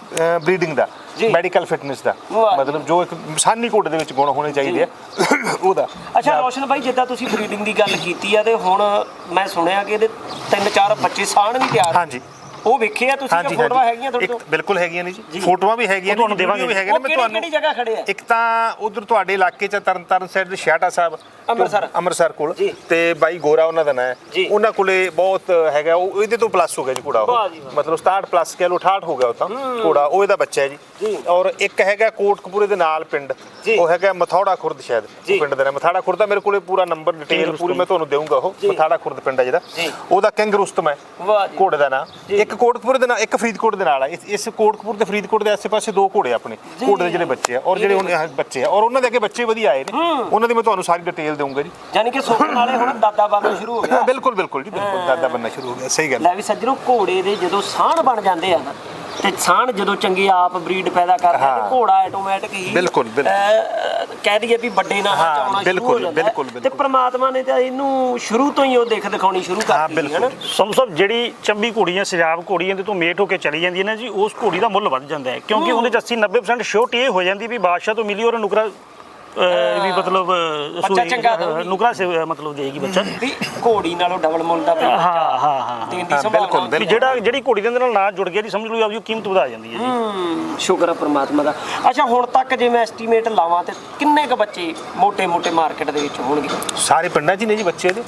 ਬਰੀਡਿੰਗ ਦਾ ਜੀ। ਮੈਡੀਕਲ ਫਿਟਨੈਸ ਦਾ। ਵਾਹ। ਮਤਲਬ ਜੋ ਇੱਕ ਸਾਨੀ ਘੋੜੇ ਦੇ ਵਿੱਚ ਗੁਣ ਹੋਣੇ ਚਾਹੀਦੇ ਆ। ਉਹਦਾ। ਅੱਛਾ ਰੋਸ਼ਨ ਭਾਈ ਜਿੱਦਾਂ ਤੁਸੀਂ ਬਰੀਡਿੰਗ ਦੀ ਗੱਲ ਕੀਤੀ ਆ ਤੇ ਹੁਣ ਮੈਂ ਸੁਣਿਆ ਕਿ ਇਹਦੇ ਤਿੰਨ ਚਾਰ ਬੱਚੇ ਸਾਣ ਵੀ ਤਿਆਰ ਹਾਂਜੀ। ਉਹ ਵੇਖੇ ਆ ਤੁਸੀਂ ਕਿ ਫੋਟੋਆਂ ਹੈਗੀਆਂ ਤੁਹਾਡੇ ਇੱਕ ਕੋਲ ਬਿਲਕੁਲ ਹੈਗੀਆਂ ਨੇ ਜੀ। ਫੋਟੋਆਂ ਵੀ ਹੈਗੀਆਂ ਨੇ ਤੁਹਾਨੂੰ ਦੇਵਾਂਗੇ। ਵੀ ਉਹ ਨੇ ਮੈਂ ਤੁਹਾਨੂੰ ਕਿਹੜੀ ਜਗ੍ਹਾ ਖੜੇ ਆ ਇੱਕ ਤਾਂ ਉਧਰ ਤੁਹਾਡੇ ਇਲਾਕੇ ਚ ਤਰਨਤਾਰਨ ਸਾਈਡ ਦੇ ਛਿਆਟਾ ਸਾਹਿਬ ਅੰਮ੍ਰਿਤਸਰ। ਅੰਮ੍ਰਿਤਸਰ ਕੋਲ। ਤੇ ਬਾਈ ਗੋਰਾ ਉਹਨਾਂ ਦਾ ਨਾਂ ਹੈ। ਉਹਨਾਂ ਕੋਲੇ ਬਹੁਤ ਹੈਗਾ ਉਹ ਇਹਦੇ ਤੋਂ ਪਲੱਸ ਹੋ ਗਿਆ ਜੀ ਵਾਹ ਉਹ। ਮਤਲਬ 67 ਪਲੱਸ ਕਹਿ ਲਓ 68 ਹੋ ਗਿਆ ਉਹ ਤਾਂ ਘੋੜਾ ਉਹ ਇਹਦਾ ਬੱਚਾ ਹੈ ਜੀ। ਔਰ ਇੱਕ ਹੈਗਾ ਕੋਟਕਪੂਰੇ ਦੇ ਨਾਲ ਪਿੰਡ। ਉਹ ਹੈਗਾ ਮਥੌੜਾ ਖੁਰਦ ਸ਼ਾਇਦ ਪਿੰਡ ਦਾ ਨਾਮ। ਮਥਾੜਾ ਖੁਰਦ ਦਾ ਮੇਰੇ ਕੋਲੇ ਪੂਰਾ ਨੰਬਰ ਡਿਟੇਲ ਪੂਰੀ ਮੈਂ ਤੁਹਾਨੂੰ ਦੇਵਾਂਗਾ ਉਹ। ਮਥਾੜਾ ਖੁਰਦ ਪਿੰਡ ਹੈ। ਜਿਹੜਾ ਉਹਦਾ ਕਿੰਗ ਰੁਸਤਮ ਹੈ ਘੋੜੇ ਦਾ ਨਾਂ ਜੀ। ਇੱਕ ਕੋਟਕਪੂਰੇ ਦੇ ਨਾਲ ਇੱਕ ਫਰੀਦਕੋਟ ਦੇ ਨਾਲ ਹੈ ਇਸ- ਕੋਟਕਪੂਰ ਤੇ ਫਰੀਦਕੋਟ ਦੇ ਆਸ-ਪਾਸੇ ਦੋ ਘੋੜੇ ਆਪਣੇ। ਘੋੜੇ ਦੇ ਜਿਹੜੇ ਬੱਚੇ ਆ। ਔਰ ਜਿਹੜੇ ਹੁਣ ਬੱਚੇ ਆ। ਔਰ ਉਹਨਾਂ ਦੇ ਅੱਗੇ ਬੱਚੇ ਵਧੀਆ ਆਏ ਨੇ। ਉਹਨਾਂ ਦੀ ਮੈਂ ਤੁਹਾਨੂੰ ਸਾਰੀ ਡਿਟੇਲ ਦੇਵਾਂਗਾ ਜੀ। ਯਾਨੀ ਕਿ ਸੁੱਖ ਨਾਲੇ ਹੁਣ ਦਾਦਾ ਬਣਨਾ ਸ਼ੁਰੂ ਹੋ ਗਿਆ। ਬਿਲਕੁਲ ਬਿਲਕੁਲ ਜੀ ਬਿਲਕੁਲ। ਦਾਦਾ ਬੰਨਾ ਸ਼ੁਰੂ ਹੋ ਗਿਆ। ਸਹੀ ਗੱਲ। ਲੈ ਵੀ ਸੱਜਣੋ ਘੋੜੇ ਦੇ ਜਦੋਂ ਸਾਣ ਬਣ ਜਾਂਦੇ ਆ ਨਾ ਤੇ ਸਾਣ ਜਦੋਂ ਚੰਗੇ ਆਪ ਬਰੀਡ ਪੈਦਾ ਕਰਦੇ ਹਾਂ। ਤੇ ਘੋੜਾ ਆਟੋਮੈਟਿਕ ਹੀ ਬਿਲਕੁਲ, ਕਹਿ ਦਈਏ ਵੀ ਵੱਡੇ ਨਾਲ ਹਾਂ, ਆਉਣਾ ਸ਼ੁਰੂ ਹੋ ਬਿਲਕੁਲ, ਜਾਂਦਾ ਹੈ। ਬਿਲਕੁਲ, ਤੇ। ਪ੍ਰਮਾਤਮਾ ਨੇ ਤਾਂ ਇਹਨੂੰ ਸ਼ੁਰੂ ਤੋਂ ਹੀ ਉਹ ਦੇਖ ਦਿਖਾਉਣੀ ਸ਼ੁਰੂ ਹਾਂ, ਕਰਤੀ ਹੈ। ਨਾ ਸਮ ਸਭ ਜਿਹੜੀ ਚੰਬੀ ਘੋੜੀਆਂ ਸਜਾਵ ਘੋੜੀਆਂ ਦੇ ਤੋਂ ਮੇਟ ਹੋ ਕੇ ਚਲੀ ਜਾਂਦੀ ਹੈ ਨਾ ਜੀ ਉਸ ਘੋੜੀ ਦਾ ਮੁੱਲ ਵੱਧ ਜਾਂਦਾ ਹੈ ਕਿਉਂਕਿ ਉਹਦੇ ਚ 80 90% ਸ਼ੋਰਟ ਇਹ ਹੋ ਜਾਂਦੀ ਵੀ ਬਾਦਸ਼ਾਹ ਤੋਂ ਮਿਲੀ ਔਰ ਨੁਕਰਾ ਵੀ ਮਤਲਬ ਅਹ, ਚੰਗਾ ਨੁਕਰਾ ਸੇ ਮਤਲਬ ਦੇਗੀ ਬੱਚਾ। ਵੀ ਘੋੜੀ ਨਾਲੋਂ ਡਬਲ ਮੁੱਲ ਦਾ ਹਾਂ ਹਾਂ ਹਾਂ ਹਾਂ, ਬਿਲਕੁਲ, ਵੀ ਜਿਹੜਾ ਜਿਹੜੀ ਘੋੜੀ ਦੇ ਨਾਲ ਨਾ ਜੁੜ ਗਿਆ ਜੀ ਸਮਝ ਲਓ ਆਪਦੀ ਕੀਮਤ ਵਧਾ ਜਾਂਦੀ ਹੈ ਜੀ। ਸ਼ੁਕਰ ਆ ਪ੍ਰਮਾਤਮਾ ਦਾ। ਅੱਛਾ ਹੁਣ ਤੱਕ ਜੇ ਮੈਂ ਐਸਟੀਮੇਟ ਲਾਵਾਂ ਤੇ ਕਿੰਨੇ ਕ ਬੱਚੇ ਮੋٹے-ਮੋٹے ਮਾਰਕੀਟ ਦੇ ਵਿੱਚ ਹੋਣਗੇ? ਸਾਰੇ ਪਿੰਡਾਂ 'ਚ ਹੀ ਨੇ ਜੀ ਬੱਚੇ ਦੇ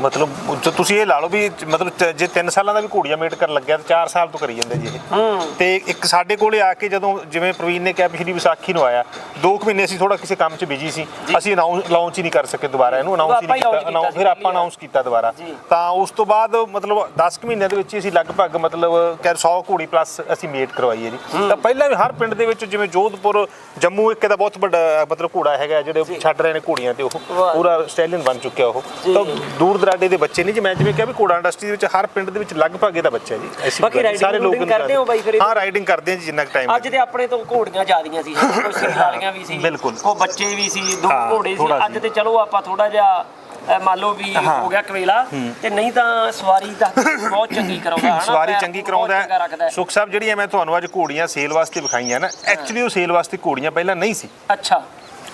ਮਤਲਬ ਜੋ ਤੁਸੀਂ ਇਹ ਲਾ ਲਓ ਵੀ ਮਤਲਬ ਜੇ 3 ਸਾਲਾਂ ਦਾ ਵੀ ਘੋੜੀਆਂ ਮੇਟ ਕਰਨ ਲੱਗਿਆ ਤਾਂ 4 ਸਾਲ ਤੋਂ ਕਰੀ ਜਾਂਦੇ ਜੀ ਇਹ। ਤੇ ਇੱਕ ਸਾਡੇ ਕੋਲੇ ਆ ਕੇ ਜਦੋਂ ਜਿਵੇਂ ਪ੍ਰਵੀਨ ਨੇ ਕਿਹਾ ਵੀ ਸ਼੍ਰੀ ਵਿਸਾਖੀ ਨੂੰ ਆਇਆ 2 ਮਹੀਨੇ ਅਸੀਂ ਥੋੜਾ ਕਿਸੇ ਕੰਮ 'ਚ ਬਿਜ਼ੀ ਸੀ। ਅਸੀਂ ਲਾਂਚ ਹੀ ਨਹੀਂ ਕਰ ਸਕੇ ਦੁਬਾਰਾ ਇਹਨੂੰ ਅਨਾਉਂਸ ਹੀ ਨਹੀਂ ਕੀਤਾ ਫਿਰ ਆਪਾਂ ਅਨਾਉਂਸ ਕੀਤਾ ਦੁਬਾਰਾ। ਤਾਂ ਉਸ ਤੋਂ ਬਾਅਦ ਮਤਲਬ 10 ਕੁ ਮਹੀਨਿਆਂ ਦੇ ਵਿੱਚ ਹੀ ਅਸੀਂ ਲਗਭਗ ਮਤਲਬ ਕਹਿ 100 ਘੋੜੀ ਪਲੱਸ ਅਸੀਂ ਮੇਟ ਕਰਵਾਈ ਹੈ ਜੀ। ਤਾਂ ਪਹਿਲਾਂ ਵੀ ਹਰ ਪਿੰਡ ਦੇ ਵਿੱਚ ਜਿਵੇਂ ਜੋਧਪੁਰ ਜੰਮੂ ਇੱਕ ਦਾ ਬਹੁਤ ਵੱਡਾ ਮਤਲਬ ਘੋੜਾ ਹੈਗਾ ਜਿਹੜੇ ਛੱਡ ਰਹੇ ਨੇ ਘੋੜੀਆਂ ਤੇ ਉਹ। ਪੂਰਾ ਸਟੈਲੀਅਨ ਬਣ ਚੁੱਕਿਆ ਉਹ। ਤਾਂ ਦੂਰ ਦਰਾਡੇ ਦੇ ਬੱਚੇ ਨਹੀਂ ਜੀ ਮੈਂ ਜਿਵੇਂ ਕਿਹਾ ਵੀ ਘੋੜਾ ਇੰਡਸਟਰੀ ਦੇ ਵਿੱਚ ਹਰ ਪਿੰਡ ਦੇ ਵਿੱਚ ਲਗਭਗ ਇਹਦਾ ਬੱਚਾ ਜੀ। ਰੂਡਿੰਗ ਇਹਨੂੰ ਕਰਦੇ ਹੋ ਬਾਈ ਫਿਰ? ਹਾਂ ਰਾਈਡਿੰਗ ਕਰਦੇ ਹਾਂ ਜੀ ਜਿੰਨਾ ਟਾਈਮ ਅੱਜ ਤੇ ਆਪਣੇ ਤੋਂ ਘੋੜੀਆਂ ਜ਼ਿਆਦੀਆਂ ਸੀ ਕੋਈ ਸਿਰ ਵਾਲੀਆਂ ਵੀ ਸੀ। ਬਿਲਕੁਲ। ਉਹ ਬੱਚੇ ਵੀ ਸੀ ਦੋ ਹਾਂ, ਘੋੜੇ ਸੀ। ਥੋੜ੍ਹਾ ਅੱਜ ਸੀ। ਤੇ ਚਲੋ ਆਪਾਂ ਥੋੜਾ ਜਿਹਾ ਅ, ਮੰਨ ਲਓ ਵੀ ਹੋ। ਗਿਆ ਕਵੇਲਾ। ਤੇ ਨਹੀਂ ਤਾਂ ਸਵਾਰੀ ਤਾਂ ਬਹੁਤ ਚੰਗੀ ਕਰਾਉਂਦਾ ਹਨਾ ਸਵਾਰੀ ਪੈਰ ਚੰਗੀ ਬਹੁਤ ਕਰਾਉਂਦਾ ਚੰਗਾ ਰੱਖਦਾ ਹੈ। ਹੈ। ਸੁਖ ਸਾਹਿਬ ਜਿਹੜੀਆਂ ਮੈਂ ਤੁਹਾਨੂੰ ਅੱਜ ਘੋੜੀਆਂ ਸੇਲ ਵਾਸਤੇ ਵਿਖਾਈਆਂ ਨਾ ਐਕਚੁਅਲੀ ਉਹ ਸੇਲ ਵਾਸਤੇ ਘੋੜੀਆਂ ਪਹਿਲਾਂ ਨਹੀਂ ਸੀ। ਅੱਛਾ।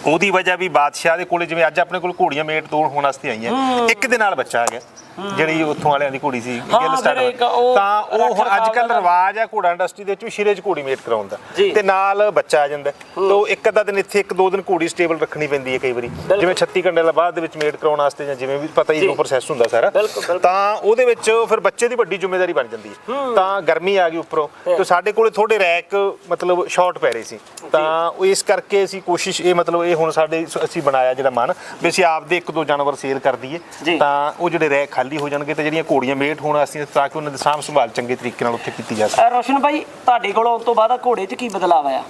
ਉਹਦੀ ਵਜ੍ਹਾ ਵੀ ਬਾਦਸ਼ਾਹ ਦੇ ਕੋਲੇ ਜਿਵੇਂ ਅੱਜ ਆਪਣੇ ਕੋਲ ਘੋੜੀਆਂ ਮੇਟ ਤੋੜ ਹੋਣ ਵਾਸਤੇ ਆਈਆਂ। ਇੱਕ ਦੇ ਨਾਲ ਬੱਚਾ ਆ ਗਿਆ। ਜਿਹੜੀ ਉੱਥੋਂ ਵਾਲਿਆਂ ਦੀ ਘੋੜੀ ਸੀ ਹਾਂ, ਗਿੱਲ ਫਿਰ ਸਟਾਰਟ ਇੱਕ ਉਹ ਤਾਂ ਉਹ ਅੱਜ ਕੱਲ ਦਾ- ਰਿਵਾਜ ਹੈ ਘੋੜਾ ਇੰਡਸਟਰੀ ਦੇ ਵਿੱਚ ਵੀ ਸ਼ਿਰੇ 'ਚ ਘੋੜੀ ਮੇਟ ਕਰਾਉਣ ਦਾ। ਜੀ। ਤੇ ਨਾਲ ਬੱਚਾ ਆ ਜਾਂਦਾ। ਹੈ। ਤਾਂ ਇੱਕ ਅੱਧਾ ਦਿਨ ਇੱਥੇ ਇੱਕ ਦੋ ਦਿਨ ਘੋੜੀ ਸਟੇਬਲ ਰੱਖਣੀ ਪੈਂਦੀ ਹੈ ਕਈ ਵਾਰੀ। ਜਿਵੇਂ 36 ਘੰਟੇ ਦਾ ਬਾਅਦ ਦੇ ਵਿੱਚ ਮੇਟ ਕਰਾਉਣ ਵਾਸਤੇ ਜਾਂ ਜਿਵੇਂ ਵੀ ਪਤਾ ਹੀ। ਜੋ। ਪ੍ਰੋਸੈਸ ਹੁੰਦਾ ਸਾਰਾ। ਬਿਲਕੁਲ, ਬਿਲਕੁਲ। ਤਾਂ ਉਹਦੇ ਵਿੱਚ ਫਿਰ ਬੱਚੇ ਦੀ ਵੱਡੀ ਜ਼ਿੰਮੇਵਾਰੀ ਬਣ ਜਾਂਦੀ ਹੈ। ਤਾਂ ਗਰਮੀ ਆ ਗਈ ਉੱਪਰੋਂ। ਤੇ ਸਾਡੇ ਕੋਲੇ ਥੋੜੇ ਰੈਕ ਮਤਲਬ ਸ਼ਾਰਟ ਪੈ ਰਹੇ ਸੀ। ਤਾਂ ਉਹ ਇਸ ਕਰਕੇ ਅਸੀਂ ਕੋਸ਼ਿਸ਼ ਇਹ ਮਤਲਬ ਇਹ ਹੁਣ ਸਾਡੇ ਸ- ਅਸੀਂ ਬਣਾਇਆ ਜਿਹੜਾ ਮਨ ਵੀ ਅਸੀਂ ਆਪਦੇ ਇੱਕ ਦੋ ਜਾਨਵਰ ਸੇਲ ਕਰ ਜੀ। ਦਈਏ ਤਾਂ ਉਹ ਜਿਹੜੇ ਰੈਕ ਖਾਲੀ ਹੋ ਜਾਣਗੇ ਤੇ ਜਿਹੜੀਆਂ ਘੋੜੀਆਂ ਮੇਟ ਹੋਣ ਅਸੀਂ ਤਾਂ ਕਿ ਉਹਨਾਂ ਦੀ ਸਾਂਭ ਸੰਭਾਲ ਚੰਗੇ ਤਰੀਕੇ ਨਾਲ ਉੱਥੇ ਕੀਤੀ ਜਾ ਸਕੇ। ਰੋਸ਼ਨ ਭਾਈ ਤੁਹਾਡੇ ਕੋਲ ਆਉਣ ਤੋਂ ਬਾਅਦ ਘੋੜੇ 'ਚ ਕੀ ਬਦਲਾਅ ਆਇਆ?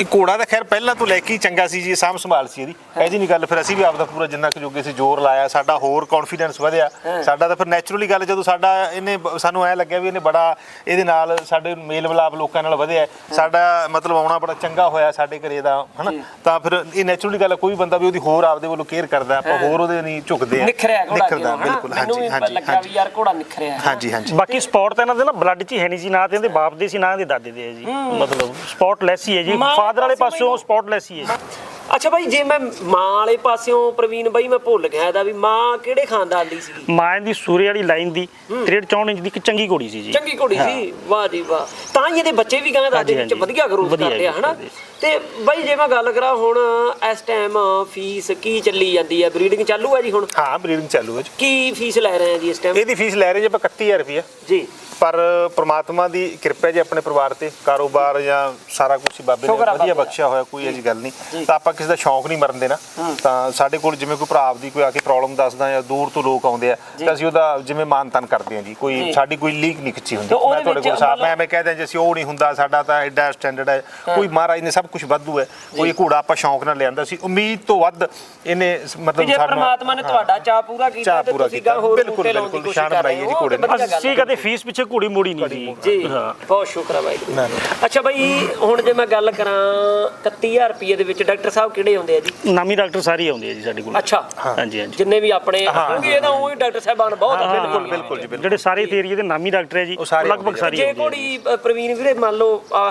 ਇਹ ਘੋੜਾ ਤਾਂ ਖੈਰ ਪਹਿਲਾਂ ਤੋਂ ਲੈ ਕੇ ਹੀ ਚੰਗਾ ਸੀ ਜੀ ਸਾਂਭ ਸੰਭਾਲ ਸੀ ਇਹਦੀ। ਇਹ ਜੀ ਨਹੀਂ ਗੱਲ ਫਿਰ ਅਸੀਂ ਵੀ ਆਪਦਾ ਪੂਰਾ ਜਿੰਨਾ ਕੁ ਜੋਗੇ ਸੀ ਜ਼ੋਰ ਲਾਇਆ ਸਾਡਾ ਹੋਰ ਕੌਨਫੀਡੈਂਸ ਵਧਿਆ। ਸਾਡਾ ਤਾਂ ਫਿਰ ਨੈਚੁਰਲੀ ਗੱਲ ਜਦੋਂ ਸਾਡਾ ਇਹਨੇ ਬ- ਸਾਨੂੰ ਐ ਲੱਗਿਆ ਵੀ ਇਹਨੇ ਬੜਾ ਇਹਦੇ ਨਾਲ ਸਾਡੇ ਮੇਲ ਮਿਲਾਪ ਲੋਕਾਂ ਨਾਲ ਵਧਿਆ। ਸਾਡਾ ਮਤਲਬ ਆਉਣਾ ਬੜਾ ਚੰਗਾ ਹੋਇਆ ਸਾਡੇ ਘਰੇ ਦਾ ਹਨਾ? ਤਾਂ ਫਿਰ ਇਹ ਨੈਚੁਰਲੀ ਗੱਲ ਹੈ, ਕੋਈ ਬੰਦਾ ਵੀ ਉਹਦੀ ਹੋਰ ਆਪਦੇ ਵੱਲੋਂ ਕੇਅਰ ਕਰਦਾ ਆਪਾਂ ਹੋਰ ਉਹਦੇ ਨਹੀਂ ਝੁਕਦੇ ਆ। ਨਿਖਰਿਆ ਘੋੜਾ ਨਿਖਰਦਾ ਜਿਉਂ, ਹਨਾ? ਬਿਲਕੁਲ ਮੈਨੂੰ ਹਾਂਜੀ ਵੀ ਹਾਂਜੀ ਲੱਗਿਆ ਵੀ ਯਾਰ ਘੋੜਾ ਨਿਖਰਿਆ। ਹਾਂਜੀ ਹਾਂਜੀ। ਬਾਕੀ ਸਪੋਰਟ ਤਾਂ ਇਹਨਾਂ ਦੇ ਨਾ ਬਲੱਡ 'ਚ ਹੀ ਹੈ ਨਹੀਂ ਸੀ ਨਾ ਤੇ ਇਹਦੇ ਬਾਪ ਦੇ ਸੀ ਨਾ ਇਹਦੇ ਦਾਦੇ ਦੇ ਹੈ ਜੀ। ਮਤਲਬ ਸਪੋਰਟ ਲੈਸ ਹੀ ਹੈ ਜੀ ਮਾਂ ਫਾਦਰ ਵਾਲੇ ਪਾਸੇ ਪਾਸਿਓਂ ਸਪੋਰਟ ਲੈਸ ਹੀ ਹੈ। ਅੱਛਾ ਭਾਈ ਜੇ ਮੈਂ ਮਾਂ ਵਾਲੇ ਪਾਸਿਓਂ ਪ੍ਰਵੀਨ ਬਾਈ ਮੈਂ ਭੁੱਲ ਗਿਆ ਇਹਦਾ ਵੀ ਮਾਂ ਕਿਹੜੇ ਖਾਨਦਾਨ ਦੀ ਸੀ ਮਾਂ ਦੀ ਸੂਰੇ ਵਾਲੀ ਲਾਈਨ ਦੀ 63 ਇੰਚ ਦੀ ਇੱਕ ਚੰਗੀ ਘੋੜੀ ਸੀ ਜੀ। ਚੰਗੀ ਕੁੜੀ ਸੀ? ਵਾਹ ਜੀ ਵਾਹ। ਤਾਂ ਹੀ ਇਹਦੇ ਬੱਚੇ ਵੀ ਕਹਿੰਦਾ ਦਾਦੇ ਹਾਂਜੀ, ਵਿੱਚ। ਵਧੀਆ ਗਰੋਥ ਕਰਦੇ ਆ ਹਨਾ। ਤੇ ਬਾਈ ਜੇ ਮੈਂ ਗੱਲ ਕਰਾਂ ਹੁਣ ਇਸ ਟਾਈਮ ਫੀਸ ਕੀ ਚੱਲੀ ਜਾਂਦੀ ਹੈ ਬਰੀਡਿੰਗ ਚਾਲੂ ਹੈ ਜੀ ਹੁਣ? ਹਾਂ ਬਰੀਡਿੰਗ ਚਾਲੂ ਹੈ ਜੀ। ਕੀ ਫੀਸ ਲੈ ਰਹੇ ਆ ਜੀ ਇਸ ਟਾਈਮ ਇਹਦੀ ਫੀਸ ਲੈ ਰਹੇ ਜੀ ਆਪਾਂ 31000 ਰੁਪਏ ਜੀ। ਪਰ ਪ੍ਰਮਾਤਮਾ ਦੀ ਕਿਰਪਾ ਜੀ ਆਪਣੇ ਪਰਿਵਾਰ ਤੇ। ਕਾਰੋਬਾਰ ਜਾਂ ਸਾਰਾ ਕੁਝ ਬਾਬੇ ਨੇ ਵਧੀਆ ਦਾ। ਬਖਸ਼ਿਆ ਹੋਇਆ ਕੋਈ ਅਜੀ ਗੱਲ ਨਹੀਂ। ਤਾਂ ਆਪਾਂ ਕਿਸੇ ਦਾ ਸ਼ੌਂਕ ਨਹੀਂ ਮਰਨ ਦੇਣਾ। ਤਾਂ ਸਾਡੇ ਕੋਲ ਜਿਵੇਂ ਕੋਈ ਭਰਾ ਆਪਦੀ ਕੋਈ ਆ ਕੇ ਪ੍ਰੋਬਲਮ ਦੱਸਦਾ ਜਾਂ ਦੂਰ ਤੋਂ ਲੋਕ ਆਉਂਦੇ ਆ ਤਾਂ ਅਸੀਂ ਉਹਦਾ ਜਿਵੇਂ ਮਾਨਤਨ ਕਰਦੇ ਆ ਜੀ। ਕੋਈ ਸਾਡੀ ਕੋਈ ਲੀਕ ਨਹੀਂ ਖਿੱਚੀ ਹੁੰਦੀ। ਮੈਂ ਤੁਹਾਡੇ ਕੋਲ ਸਾਹਿਬ ਮੈਂ ਐਵੇਂ ਕਹਿੰਦਾ ਜੀ ਅਸੀਂ ਉਹ ਨਹੀਂ ਹੁੰਦਾ ਸਾਡਾ ਤਾਂ ਐਡਾ ਸਟੈਂਡਰਡ ਹੈ। ਕੋਈ ਮਹਾਰਾਜ ਨੇ ਸਭ ਕੁਝ ਵਾਧੂ ਹੈ। ਕੋਈ ਘੋੜਾ ਆਪਾਂ ਸ਼ੌਂਕ ਨਾਲ ਲਿਆਂਦਾ ਸੀ ਉਮੀਦ ਤੋਂ ਵੱਧ ਇਹਨੇ ਮਤਲਬ ਜੇ ਸਾਡੇ ਪ੍ਰਮਾਤਮਾ ਨੇ ਤੁਹਾਡਾ ਚਾਹ ਪੂਰਾ ਕੀਤਾ ਤੇ ਤੁਸੀਂ। ਗਾ ਹੋਰ ਬਿਲਕੁਲ, ਬਿਲਕੁਲ, ਸ਼ਾਨ ਬਣਾਈ ਹੈ ਜੀ ਘੋੜੇ ਨੇ। ਅਸੀਂ। ਕਦੇ ਫੀਸ ਪਿੱਛੇ ਘੋੜੀ ਮੋੜੀ ਨਹੀਂ ਜੀ। ਬਹੁਤ ਸ਼ੁਕਰ ਹੈ ਬਾਈ। ਅੱਛਾ ਬਾਈ ਹੁਣ ਜੇ ਮੈਂ ਗੱਲ ਕਰਾਂ 31000 ਰੁਪਏ ਦੇ ਵਿੱਚ ਡਾਕਟਰ ਸਾਹਿਬ ਸਾਹਿਬ ਕਿਹੜੇ ਹੁੰਦੇ ਆ ਜੀ? ਨਾਮੀ ਡਾਕਟਰ ਸਾਰੇ ਆਉਂਦੇ ਆ ਜੀ ਸਾਡੇ ਕੋਲ। ਅੱਛਾ। ਹਾਂਜੀ ਹਾਂਜੀ। ਜਿੰਨੇ ਵੀ ਆਪਣੇ ਕਿਉਂਕਿ ਇਹ ਤਾਂ ਉਹੀ ਡਾਕਟਰ ਸਾਹਿਬਾਨ ਬਹੁਤ ਆ। ਬਿਲਕੁਲ ਬਿਲਕੁਲ। ਜੀ ਜਿਹੜੇ ਸਾਰੇ ਏਰੀਆ ਦੇ ਨਾਮੀ ਡਾਕਟਰ ਹੈ ਜੀ ਲਗਭਗ ਆਉਂਦੇ। ਸਾਰੇ ਜੇ ਆਉਂਦੇ ਅ, ਪ੍ਰਵੀਨ ਵੀਰੇ ਮੰਨ ਲਓ ਆਹ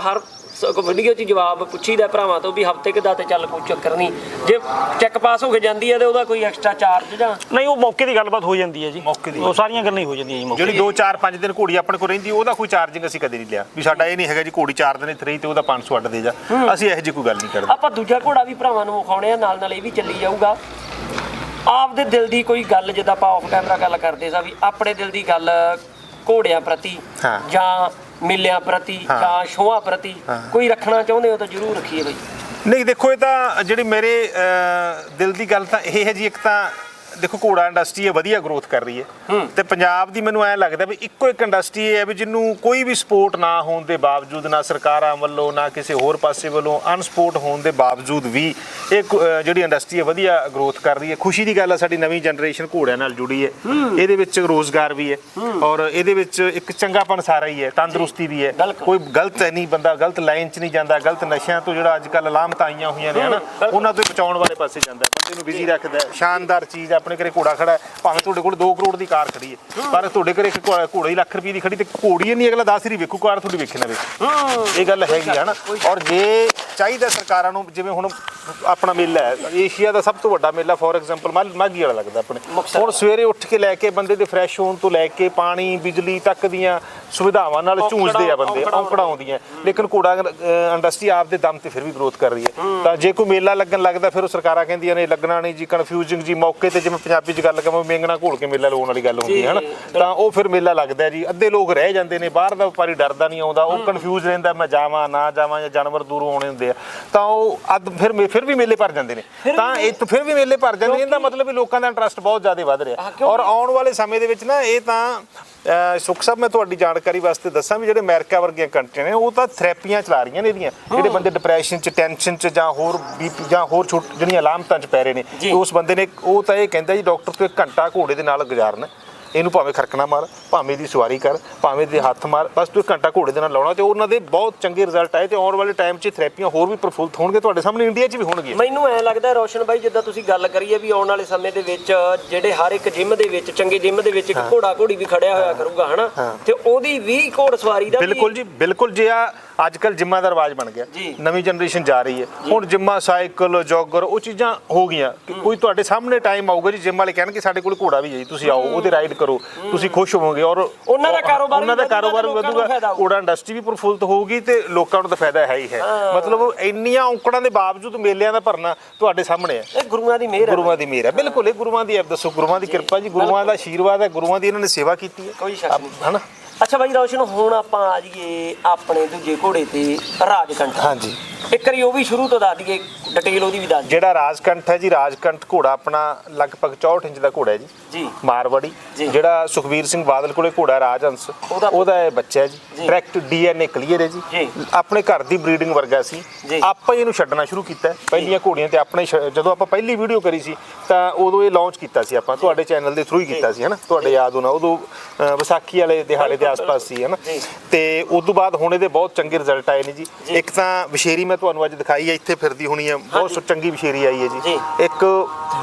ਹਰ ਵੀਡੀਓ 'ਚ ਜਵਾਬ ਪੁੱਛੀਦਾ ਭਰਾਵਾਂ ਤੋਂ ਵੀ ਹਫ਼ਤੇ ਕਿਦਾ ਤੇ ਚੱਲ ਕੋਈ ਚੱਕਰ ਨਹੀਂ। ਜੇ ਚੈੱਕ ਪਾਸ ਹੋ ਕੇ ਜਾਂਦੀ ਹੈ ਤੇ ਉਹਦਾ ਕੋਈ ਐਕਸਟਰਾ ਚਾਰਜ ਜਾਂ? ਨਹੀਂ ਉਹ ਮੌਕੇ ਦੀ ਗੱਲਬਾਤ ਹੋ ਜਾਂਦੀ ਹੈ ਜੀ। ਮੌਕੇ ਦੀ। ਉਹ ਸਾਰੀਆਂ ਗੱਲਾਂ ਹੀ ਹੋ ਜਾਂਦੀਆਂ ਜੀ ਮੌਕੇ ਜਿਹੜੀ 2 4 5 ਦਿਨ ਘੋੜੀ ਆਪਣੇ ਕੋਲ ਰਹਿੰਦੀ ਉਹਦਾ ਕੋਈ ਚਾਰਜਿੰਗ ਅਸੀਂ ਕਦੇ ਨਹੀਂ ਲਿਆ। ਵੀ ਸਾਡਾ ਇਹ ਨਹੀਂ ਹੈਗਾ ਜੀ ਘੋੜੀ 4 ਦਿਨ ਇੱਥੇ ਰਹੀ ਤੇ ਉਹਦਾ 500 ਅੱਡ ਦੇ ਜਾ। ਅਸੀਂ ਇਹੋ ਜਿਹੀ ਕੋਈ ਗੱਲ ਨਹੀਂ ਕਰਦੇ। ਆਪਾਂ ਦੂਜਾ ਘੋੜਾ ਵੀ ਭਰਾਵਾਂ ਨੂੰ ਵਿਖਾਉਣੇ ਆ ਨਾਲ ਨਾਲ ਇਹ ਵੀ ਚੱਲੀ ਜਾਊਗਾ। ਆਪਦੇ ਦਿਲ ਦੀ ਕੋਈ ਗੱਲ ਜਿੱਦਾਂ ਆਪਾਂ ਆਫ ਕੈਮਰਾ ਗੱਲ ਕਰਦੇ ਸਾਂ ਵੀ ਆਪਣੇ ਦਿਲ ਦੀ ਗੱਲ ਘੋੜਿਆਂ ਪ੍ਰਤੀ ਹਾਂ। ਜਾਂ ਮੇਲਿਆਂ ਪ੍ਰਤੀ। ਜਾਂ ਸ਼ੋਆਂ ਪ੍ਰਤੀ। ਕੋਈ ਰੱਖਣਾ ਚਾਹੁੰਦੇ ਹੋ ਤਾਂ ਜ਼ਰੂਰ ਰੱਖੀਏ ਬਈ ਨਹੀਂ ਦੇਖੋ ਇਹ ਤਾਂ ਜਿਹੜੀ ਮੇਰੇ ਦਿਲ ਦੀ ਗੱਲ ਤਾਂ ਇਹ ਹੈ ਜੀ ਇੱਕ ਤਾਂ ਦੇਖੋ ਘੋੜਾ ਇੰਡਸਟਰੀ ਹੈ ਵਧੀਆ ਗਰੋਥ ਕਰ ਰਹੀ ਹੈ। ਤੇ ਪੰਜਾਬ ਦੀ ਮੈਨੂੰ ਐ ਲੱਗਦਾ ਵੀ ਇੱਕੋ ਇੱਕ ਇੰਡਸਟਰੀ ਹੈ ਵੀ ਜਿਹਨੂੰ ਕੋਈ ਵੀ ਸਪੋਰਟ ਨਾ ਹੋਣ ਦੇ ਬਾਵਜੂਦ ਨਾ ਸਰਕਾਰਾਂ ਵੱਲੋਂ ਨਾ ਕਿਸੇ ਹੋਰ ਪਾਸੇ ਵੱਲੋਂ ਅਨਸਪੋਰਟ ਹੋਣ ਦੇ ਬਾਵਜੂਦ ਵੀ ਇਹ ਜਿਹੜੀ ਇੰਡਸਟਰੀ ਹੈ ਵਧੀਆ ਗਰੋਥ ਕਰ ਰਹੀ ਹੈ। ਖੁਸ਼ੀ ਦੀ ਗੱਲ ਹੈ ਸਾਡੀ ਨਵੀਂ ਜਨਰੇਸ਼ਨ ਘੋੜਿਆਂ ਨਾਲ ਜੁੜੀ ਹੈ। ਇਹਦੇ ਵਿੱਚ ਰੋਜ਼ਗਾਰ ਵੀ ਹੈ। ਔਰ ਇਹਦੇ ਵਿੱਚ ਇੱਕ ਚੰਗਾਪਨ ਸਾਰਾ ਹੀ ਹੈ ਤੰਦਰੁਸਤੀ ਵੀ ਹੈ। ਕੋਈ ਗਲਤ ਨਹੀਂ ਬੰਦਾ ਗਲਤ ਲਾਈਨ 'ਚ ਨਹੀਂ ਜਾਂਦਾ ਗਲਤ ਨਸ਼ਿਆਂ ਤੋਂ ਜਿਹੜਾ ਅੱਜ ਕੱਲ ਅਲਾਮਤਾਂ ਆਈਆਂ ਹੋਈਆਂ ਨੇ ਹਨਾ ਉਹਨਾਂ ਤੋਂ ਬਚਾਉਣ ਵਾਲੇ ਪਾਸੇ ਜਾਂਦਾ। ਬੰਦੇ ਨੂੰ ਬਿਜ਼ੀ ਰੱਖਦਾ ਹੈ। ਸ਼ਾਨਦਾਰ ਚੀਜ਼ ਹੈ, ਆਪਣੇ ਘਰੇ ਘੋੜਾ ਖੜਾ ਹੈ ਭਾਵੇਂ ਤੁਹਾਡੇ ਕੋਲ 2 ਕਰੋੜ ਦੀ ਕਾਰ ਖੜੀ ਹੈ ਪਰ ਤੁਹਾਡੇ ਘਰੇ ਇੱਕ ਘੋੜਾ ਘੋੜਾ ਹੀ ਲੱਖ ਰੁਪਏ ਦੀ ਖੜੀ ਤੇ ਘੋੜੀ ਹੀ ਨਹੀਂ ਅਗਲਾ 10 ਹੀ ਵੇਖੂ ਕਾਰ ਤੁਹਾਡੀ ਵੇਖੇ ਨਾ ਵੇਖੇ। ਇਹ ਗੱਲ ਹੈਗੀ ਹੈ ਨਾ। ਔਰ ਜੇ ਚਾਹੀਦਾ ਸਰਕਾਰਾਂ ਨੂੰ ਜਿਵੇਂ ਹੁਣ ਆਪਣਾ ਮੇਲਾ ਹੈ ਏਸ਼ੀਆ ਦਾ ਸਭ ਤੋਂ ਵੱਡਾ ਮੇਲਾ ਫੋਰ ਐਗਜ਼ਾਮਪਲ ਮਾਗੀ ਵਾਲਾ ਲੱਗਦਾ ਆਪਣੇ। ਮੁਕਤਸਰ। ਹੁਣ ਸਵੇਰੇ ਉੱਠ ਕੇ ਲੈ ਕੇ ਬੰਦੇ ਦੇ ਫਰੈਸ਼ ਹੋਣ ਤੋਂ ਲੈ ਕੇ ਪਾਣੀ ਬਿਜਲੀ ਤੱਕ ਦੀਆਂ ਸੁਵਿਧਾਵਾਂ ਨਾਲ ਝੂੰਝਦੇ ਆ ਬੰਦੇ ਔਂਕੜਾਂ ਔਂਕੜਾਂ ਆਉਂਦੀਆਂ। ਲੇਕਿਨ ਘੋੜਾ ਇੰਡਸਟਰੀ ਆਪ ਦੇ ਦਮ ਤੇ ਫਿਰ ਵੀ ਗਰੋਥ ਕਰ ਰਹੀ ਹੈ। ਤਾਂ ਜੇ ਕੋਈ ਮੇਲਾ ਲੱਗਣ ਲੱਗਦਾ ਫਿਰ ਉਹ ਸਰਕਾਰਾਂ ਕਹਿੰਦੀਆਂ ਨੇ ਲੱਗਣਾ ਨਹੀਂ ਜੀ ਕਨਫਿਊਜ਼ਿੰਗ ਜੀ ਮੌਕੇ ਤੇ ਜਿਵੇਂ ਪੰਜਾਬੀ 'ਚ ਗੱਲ ਕਰਾਂ ਮੇਂਗਣਾ ਘੋਲ ਕੇ ਮੇਲਾ ਲਾਉਣ ਵਾਲੀ ਗੱਲ ਹੁੰਦੀ ਹੈ ਹਨਾ ਤਾਂ ਉਹ ਫਿਰ ਮੇਲਾ ਲੱਗਦਾ ਜੀ ਅੱਧੇ ਲੋਕ ਰਹਿ ਜਾਂਦੇ ਨੇ ਬਾਹਰ ਦਾ ਵਪਾਰੀ ਡਰਦਾ ਨਹੀਂ ਆਉਂਦਾ ਉਹ ਕਨਫਿਊਜ਼ ਰਹਿੰਦਾ ਮੈਂ ਜਾਵਾਂ ਨਾ ਜਾਵਾਂ ਜਾਂ ਜਾਨਵਰ ਦੂਰੋਂ ਆਉਣੇ ਹੁੰਦੇ ਆ ਤਾਂ ਉਹ ਅੱਧ ਫਿਰ ਮੇ- ਫਿਰ ਵੀ ਮੇਲੇ ਭਰ ਜਾਂਦੇ ਨੇ। ਤਾਂ ਇਹ ਤਾਂ ਫਿਰ ਵੀ ਮੇਲੇ ਭਰ ਜਾਂਦੇ ਨੇ ਇਹਦਾ ਮਤਲਬ ਵੀ ਲੋਕਾਂ ਦਾ ਇੰਟਰਸਟ ਬਹੁਤ ਜ਼ਿਆਦਾ ਵੱਧ ਰਿਹਾ। ਔਰ ਆਉਣ ਵਾਲੇ ਸਮੇਂ ਦੇ ਵਿੱਚ ਨਾ ਇਹ ਤਾਂ ਸੁਖ ਸਾਹਿਬ ਮੈਂ ਤੁਹਾਡੀ ਜਾਣਕਾਰੀ ਵਾਸਤੇ ਦੱਸਾਂ ਵੀ ਜਿਹੜੇ ਅਮਰੀਕਾ ਵਰਗੀਆਂ ਕੰਟਰੀਆਂ ਨੇ ਉਹ ਤਾਂ ਥੈਰੇਪੀਆਂ ਚਲਾ ਰਹੀਆਂ ਨੇ ਇਹਦੀਆਂ। ਜਿਹੜੇ ਬੰਦੇ ਡਿਪਰੈਸ਼ਨ ਚ ਟੈਨਸ਼ਨ ਚ ਜਾਂ ਹੋਰ ਬੀਪੀ ਜਾਂ ਹੋਰ ਛੋਟ ਜਿਹੜੀਆਂ ਅਲਾਮਤਾਂ ਚ ਪੈ ਰਹੇ ਨੇ। ਉਸ ਬੰਦੇ ਨੇ ਉਹ ਤਾਂ ਇਹ ਕਹਿੰਦਾ ਜੀ ਡਾਕਟਰ ਤੋਂ ਇੱਕ ਘੰਟਾ ਘੋੜੇ ਦੇ ਨਾਲ ਗੁਜ਼ਾਰਨਾ। ਇਹਨੂੰ ਭਾਵੇਂ ਖਰਕਣਾ ਮਾਰ ਭਾਵੇਂ ਦੀ ਸਵਾਰੀ ਕਰ ਭਾਵੇਂ ਦੇ ਹੱਥ ਮਾਰ ਬਸ ਤੂੰ ਘੰਟਾ ਘੋੜੇ ਦੇ ਨਾਲ ਲਾਉਣਾ ਤੇ ਉਹਨਾਂ ਦੇ ਬਹੁਤ ਚੰਗੇ ਰਿਜ਼ਲਟ ਆਏ ਤੇ ਆਉਣ ਵਾਲੇ ਟਾਈਮ 'ਚ ਥੈਰੇਪੀਆਂ ਹੋਰ ਵੀ ਪ੍ਰਫੁੱਲਤ ਹੋਣਗੇ ਤੁਹਾਡੇ ਸਾਹਮਣੇ ਇੰਡੀਆ 'ਚ ਵੀ ਹੋਣਗੀਆਂ। ਮੈਨੂੰ ਐ ਲੱਗਦਾ ਰੋਸ਼ਨ ਬਾਈ ਜਿੱਦਾਂ ਤੁਸੀਂ ਗੱਲ ਕਰੀਏ ਵੀ ਆਉਣ ਵਾਲੇ ਸਮੇਂ ਦੇ ਵਿੱਚ ਜਿਹੜੇ ਹਰ ਇੱਕ ਜਿਮ ਦੇ ਵਿੱਚ ਚੰਗੇ ਜਿਮ ਦੇ ਵਿੱਚ ਇੱਕ ਘੋੜਾ ਘੋੜੀ ਵੀ ਖੜਿਆ ਹੋਇਆ ਕਰੂਗਾ ਹਨਾ? ਤੇ ਉਹਦੀ ਵੀ ਘੋੜ ਸਵਾਰੀ ਦਾ ਬਿਲਕੁਲ ਜੀ ਬਿਲਕੁਲ ਜੇ ਆ ਅੱਜ ਕੱਲ ਜਿੰਮਾਂ ਦਾ ਰਿਵਾਜ ਬਣ ਗਿਆ। ਨਵੀਂ ਜਨਰੇਸ਼ਨ ਜਾ ਰਹੀ ਹੈ। ਹੁਣ ਜਿੰਮਾਂ ਸਾਈਕਲ ਜੋਗਰ ਉਹ ਚੀਜ਼ਾਂ ਹੋ ਗਈਆਂ। ਕੋਈ ਤੁਹਾਡੇ ਸਾਹਮਣੇ ਟਾਈਮ ਆਊਗਾ ਜੀ ਜਿੰਮ ਵਾਲੇ ਕਹਿਣਗੇ ਸਾਡੇ ਕੋਲ ਘੋੜਾ ਵੀ ਹੈ ਜੀ ਤੁਸੀਂ ਆਓ ਉਹਦੇ ਰਾਈਡ ਕਰੋ ਤੁਸੀਂ ਖੁਸ਼ ਹੋਵੋਗੇ। ਔਰ ਉਹਨਾਂ ਦਾ ਕਾਰੋਬਾਰ ਉਹਨਾਂ ਦਾ ਕਾਰੋਬਾਰ ਵੀ ਵਧੂਗਾ। ਘੋੜਾ ਇੰਡਸਟਰੀ ਵੀ ਪ੍ਰਫੁੱਲਤ ਹੋਊਗੀ ਤੇ ਲੋਕਾਂ ਨੂੰ ਤਾਂ ਫਾਇਦਾ ਹੈ ਹੀ ਹੈ। ਮਤਲਬ ਇੰਨੀਆਂ ਔਂਕੜਾਂ ਦੇ ਬਾਵਜੂਦ ਮੇਲਿਆਂ ਦਾ ਭਰਨਾ ਤੁਹਾਡੇ ਸਾਹਮਣੇ ਹੈ। ਇਹ ਗੁਰੂਆਂ ਦੀ ਮਿਹਰ ਹੈ। ਗੁਰੂਆਂ ਦੀ ਮਿਹਰ ਹੈ। ਬਿਲਕੁਲ ਇਹ ਗੁਰੂਆਂ ਦੀ ਆਪ ਦੱਸੋ ਗੁਰੂਆਂ ਦੀ ਕਿਰਪਾ ਜੀ ਗੁਰੂਆਂ ਦਾ ਆਸ਼ੀਰਵਾਦ ਹੈ ਗੁਰੂਆਂ ਦੀ ਇਹਨਾਂ ਨੇ ਸੇਵਾ ਕੀਤੀ ਹੈ। ਕੋਈ ਸ਼ੱਕ ਨਹੀਂ। ਹਨਾ? ਅੱਛਾ ਬਾਈ ਰੋਸ਼ਨ ਹੁਣ ਆਪਾਂ ਆ ਜਾਈਏ ਆਪਣੇ ਦੂਜੇ ਘੋੜੇ ਤੇ ਰਾਜਕੰਠ। ਹਾਂਜੀ। ਇੱਕ ਵਾਰੀ ਉਹ ਵੀ ਸ਼ੁਰੂ ਤੋਂ ਦੱਸ ਦਈਏ ਡਿਟੇਲ ਉਹਦੀ ਵੀ ਦੱਸ ਦਿਓ। ਜਿਹੜਾ ਰਾਜਕੰਠ ਹੈ ਜੀ ਰਾਜਕੰਠ ਘੋੜਾ ਆਪਣਾ ਲਗਭਗ 64 ਇੰਚ ਦਾ ਘੋੜਾ ਹੈ ਜੀ। ਜੀ। ਮਾਰਵਾੜੀ। ਜੀ। ਜਿਹੜਾ ਸੁਖਬੀਰ ਸਿੰਘ ਬਾਦਲ ਕੋਲੇ ਘੋੜਾ ਰਾਜਹੰਸ ਉਹਦਾ- ਉਹਦਾ ਇਹ ਬੱਚਾ ਹੈ ਜੀ। ਜੀ। ਡਾਇਰੈਕਟ ਡੀਐਨਏ ਕਲੀਅਰ ਹੈ ਜੀ। ਜੀ। ਆਪਣੇ ਘਰ ਦੀ ਬਰੀਡਿੰਗ ਵਰਗਾ ਸੀ। ਜੀ। ਆਪਾਂ ਹੀ ਇਹਨੂੰ ਛੱਡਣਾ ਸ਼ੁਰੂ ਕੀਤਾ ਹੈ। ਪਹਿਲੀਆਂ ਘੋੜੀਆਂ ਤੇ ਆਪਣੇ ਛ- ਜਦੋਂ ਆਪਾਂ ਪਹਿਲੀ ਵੀਡੀਓ ਕਰੀ ਸੀ ਤਾਂ ਉਦੋਂ ਇਹ ਲਾਂਚ ਕੀਤਾ ਸੀ ਆਪਾਂ। ਤੁਹਾਡੇ ਚੈਨਲ ਦੇ ਥਰੂ ਹੀ ਕੀਤਾ ਸੀ ਹਨਾ? ਤੁਹਾਡੇ ਯਾਦ ਹੋਣਾ। ਉਦੋਂ ਅ, ਵਿਸਾਖੀ ਵਾਲੇ ਦਿਹਾੜੇ ਦੇ ਆਸ-ਪਾਸ ਸੀ ਹਨਾ। ਤੇ ਉਸ ਤੋਂ ਬਾਅਦ ਹੁਣ ਇਹਦੇ ਬਹੁਤ ਚੰਗੇ ਰਿਜ਼ਲਟ ਆਏ ਨੇ ਜੀ। ਇੱਕ ਤਾਂ ਵਿਸ਼ੇਰੀ ਮੈਂ ਤੁਹਾਨੂੰ ਅੱਜ ਦਿਖਾਈ ਹੈ ਇੱਥੇ ਫਿਰਦੀ ਹੋਣੀ ਹੈ ਬਹੁਤ। ਚੰਗੀ ਵਿਸ਼ੇਰੀ ਆਈ ਹੈ ਜੀ। ਇੱਕ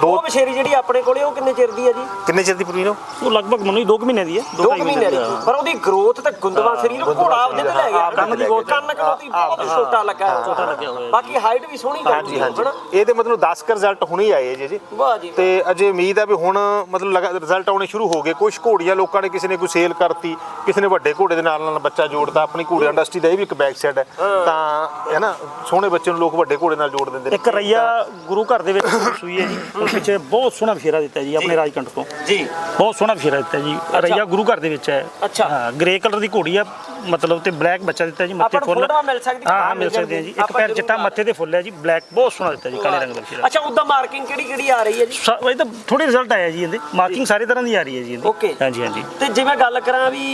ਦੋ ਉਹ ਬਸ਼ੇਰੀ ਜਿਹੜੀ ਆਪਣੇ ਕੋਲੇ ਉਹ ਕਿੰਨੇ ਚਿਰ ਦੀ ਹੈ ਜੀ? ਕਿੰਨੇ ਚਿਰ ਦੀ ਪ੍ਰਵੀਨ ਉਹ ਲਗਭਗ ਮੈਨੂੰ 2 ਮਹੀਨੇ ਦੀ ਹੈ ਦੋ 2 ਢਾਈ ਮਹੀਨੇ ਦੀ ਪਰ ਉਹਦੀ ਗਰੋਥ ਤੇ ਗੁੰਦਵਾ ਸਰੀਰ ਘੋੜਾ ਉਹਦੇ ਤੇ ਲੈ ਗਿਆ। ਕੰਨ ਦੀ ਕੰਨ ਕੰਨ ਕਲੋਤੀ ਬਹੁਤ ਛੋਟਾ ਲੱਗਾ ਛੋਟਾ ਲੱਗਿਆ ਹੋਇਆ ਬਾਕੀ ਹਾਈਟ ਵੀ ਸੋਹਣੀ ਹਾਂਜੀ ਹਾਂਜੀ। ਇਹਦੇ ਮਤਲਬ 10 ਕ ਰਿਜ਼ਲਟ ਹੁਣੇ ਹੀ ਆਏ ਜੀ ਜੀ। ਵਾਹ ਜੀ ਤੇ ਅਜੇ ਉਮੀਦ ਹੈ ਵੀ ਹੁਣ ਮਤਲਬ ਲਗਾ ਰਿਜ਼ਲਟ ਆਉਣੇ ਸ਼ੁਰੂ ਹੋ ਗਏ। ਕੁਝ ਘੋੜੀਆਂ ਲੋਕਾਂ ਨੇ ਕਿਸੇ ਨੇ ਕੋਈ ਸੇਲ ਕਰਤੀ ਕਿਸੇ ਨੇ ਵੱਡੇ ਘੋੜੇ ਦੇ ਨਾਲ ਨਾਲ ਬੱਚਾ ਜੋੜਦਾ ਆਪਣੀ ਘੋੜੇ ਇੰਡਸਟਰੀ ਦਾ ਇਹ ਵੀ ਇੱਕ ਬੈਕ ਸਾਈਡ ਹੈ। ਤਾਂ ਹੈ ਨਾ ਸੋਹਣੇ ਬੱਚੇ ਨੂੰ ਲੋਕ ਵੱਡੇ ਘੋੜੇ ਨਾਲ ਜੋੜ ਦਿੰਦੇ ਨੇ। ਇੱਕ ਰਈਆ ਗੁਰੂ ਘਰ ਦੇ ਵਿੱਚ ਸੂਈ ਹੈ ਜੀ। ਉਹ ਪਿੱਛੇ ਬਹੁਤ ਸੋਹਣਾ ਵਿਸ਼ੇਰਾ ਦਿੱਤਾ ਜੀ ਆਪਣੇ ਰਾਜਕੰਠ ਤੋਂ। ਜੀ। ਬਹੁਤ ਸੋਹਣਾ ਵਿਸ਼ੇਰਾ ਦਿੱਤਾ ਜੀ। ਰਈਆ ਗੁਰੂ ਘਰ ਦੇ ਵਿੱਚ ਹੈ। ਅੱਛਾ। ਹਾਂ ਗ੍ਰੇ ਕਲਰ ਦੀ ਘੋੜੀ ਆ। ਮਤਲਬ ਤੇ ਬਲੈਕ ਬੱਚਾ ਦਿੱਤਾ ਜੀ ਮੱਥੇ ਆਪਾਂ ਨੂੰ ਫੁੱਲ। ਫੋਟੋਆਂ ਮਿਲ ਸਕਦੀ? ਹਾਂ ਹਾਂ, ਮਿਲ ਸਕਦੇ ਆ ਜੀ। ਇੱਕ ਪੈਰ ਚਿੱਟਾ ਮੱਥੇ ਤੇ ਫੁੱਲ ਹੈ ਜੀ ਬਲੈਕ ਬਹੁਤ ਸੋਹਣਾ ਦਿੱਤਾ ਜੀ ਕਾਲੇ ਰੰਗ ਦਾ ਵਿਸ਼ੇਰਾ ਅੱਛਾ ਉਹਦਾ ਮਾਰਕਿੰਗ ਕਿਹੜੀ ਕਿਹੜੀ ਆ ਰਹੀ ਹੈ ਜੀ? ਇਹ ਤਾਂ ਥੋੜੀ ਰਿਜ਼ਲਟ ਆਇਆ ਜੀ ਇਹਦੇ। ਮਾਰਕਿੰਗ ਸਾਰੇ ਤਰ੍ਹਾਂ ਦੀ ਆ ਰਹੀ ਹੈ ਜੀ ਇਹਦੀ। ਓਕੇ ਹਾਂਜੀ ਹਾਂਜੀ। ਤੇ ਜੇ ਮੈਂ ਗੱਲ ਕਰਾਂ ਵੀ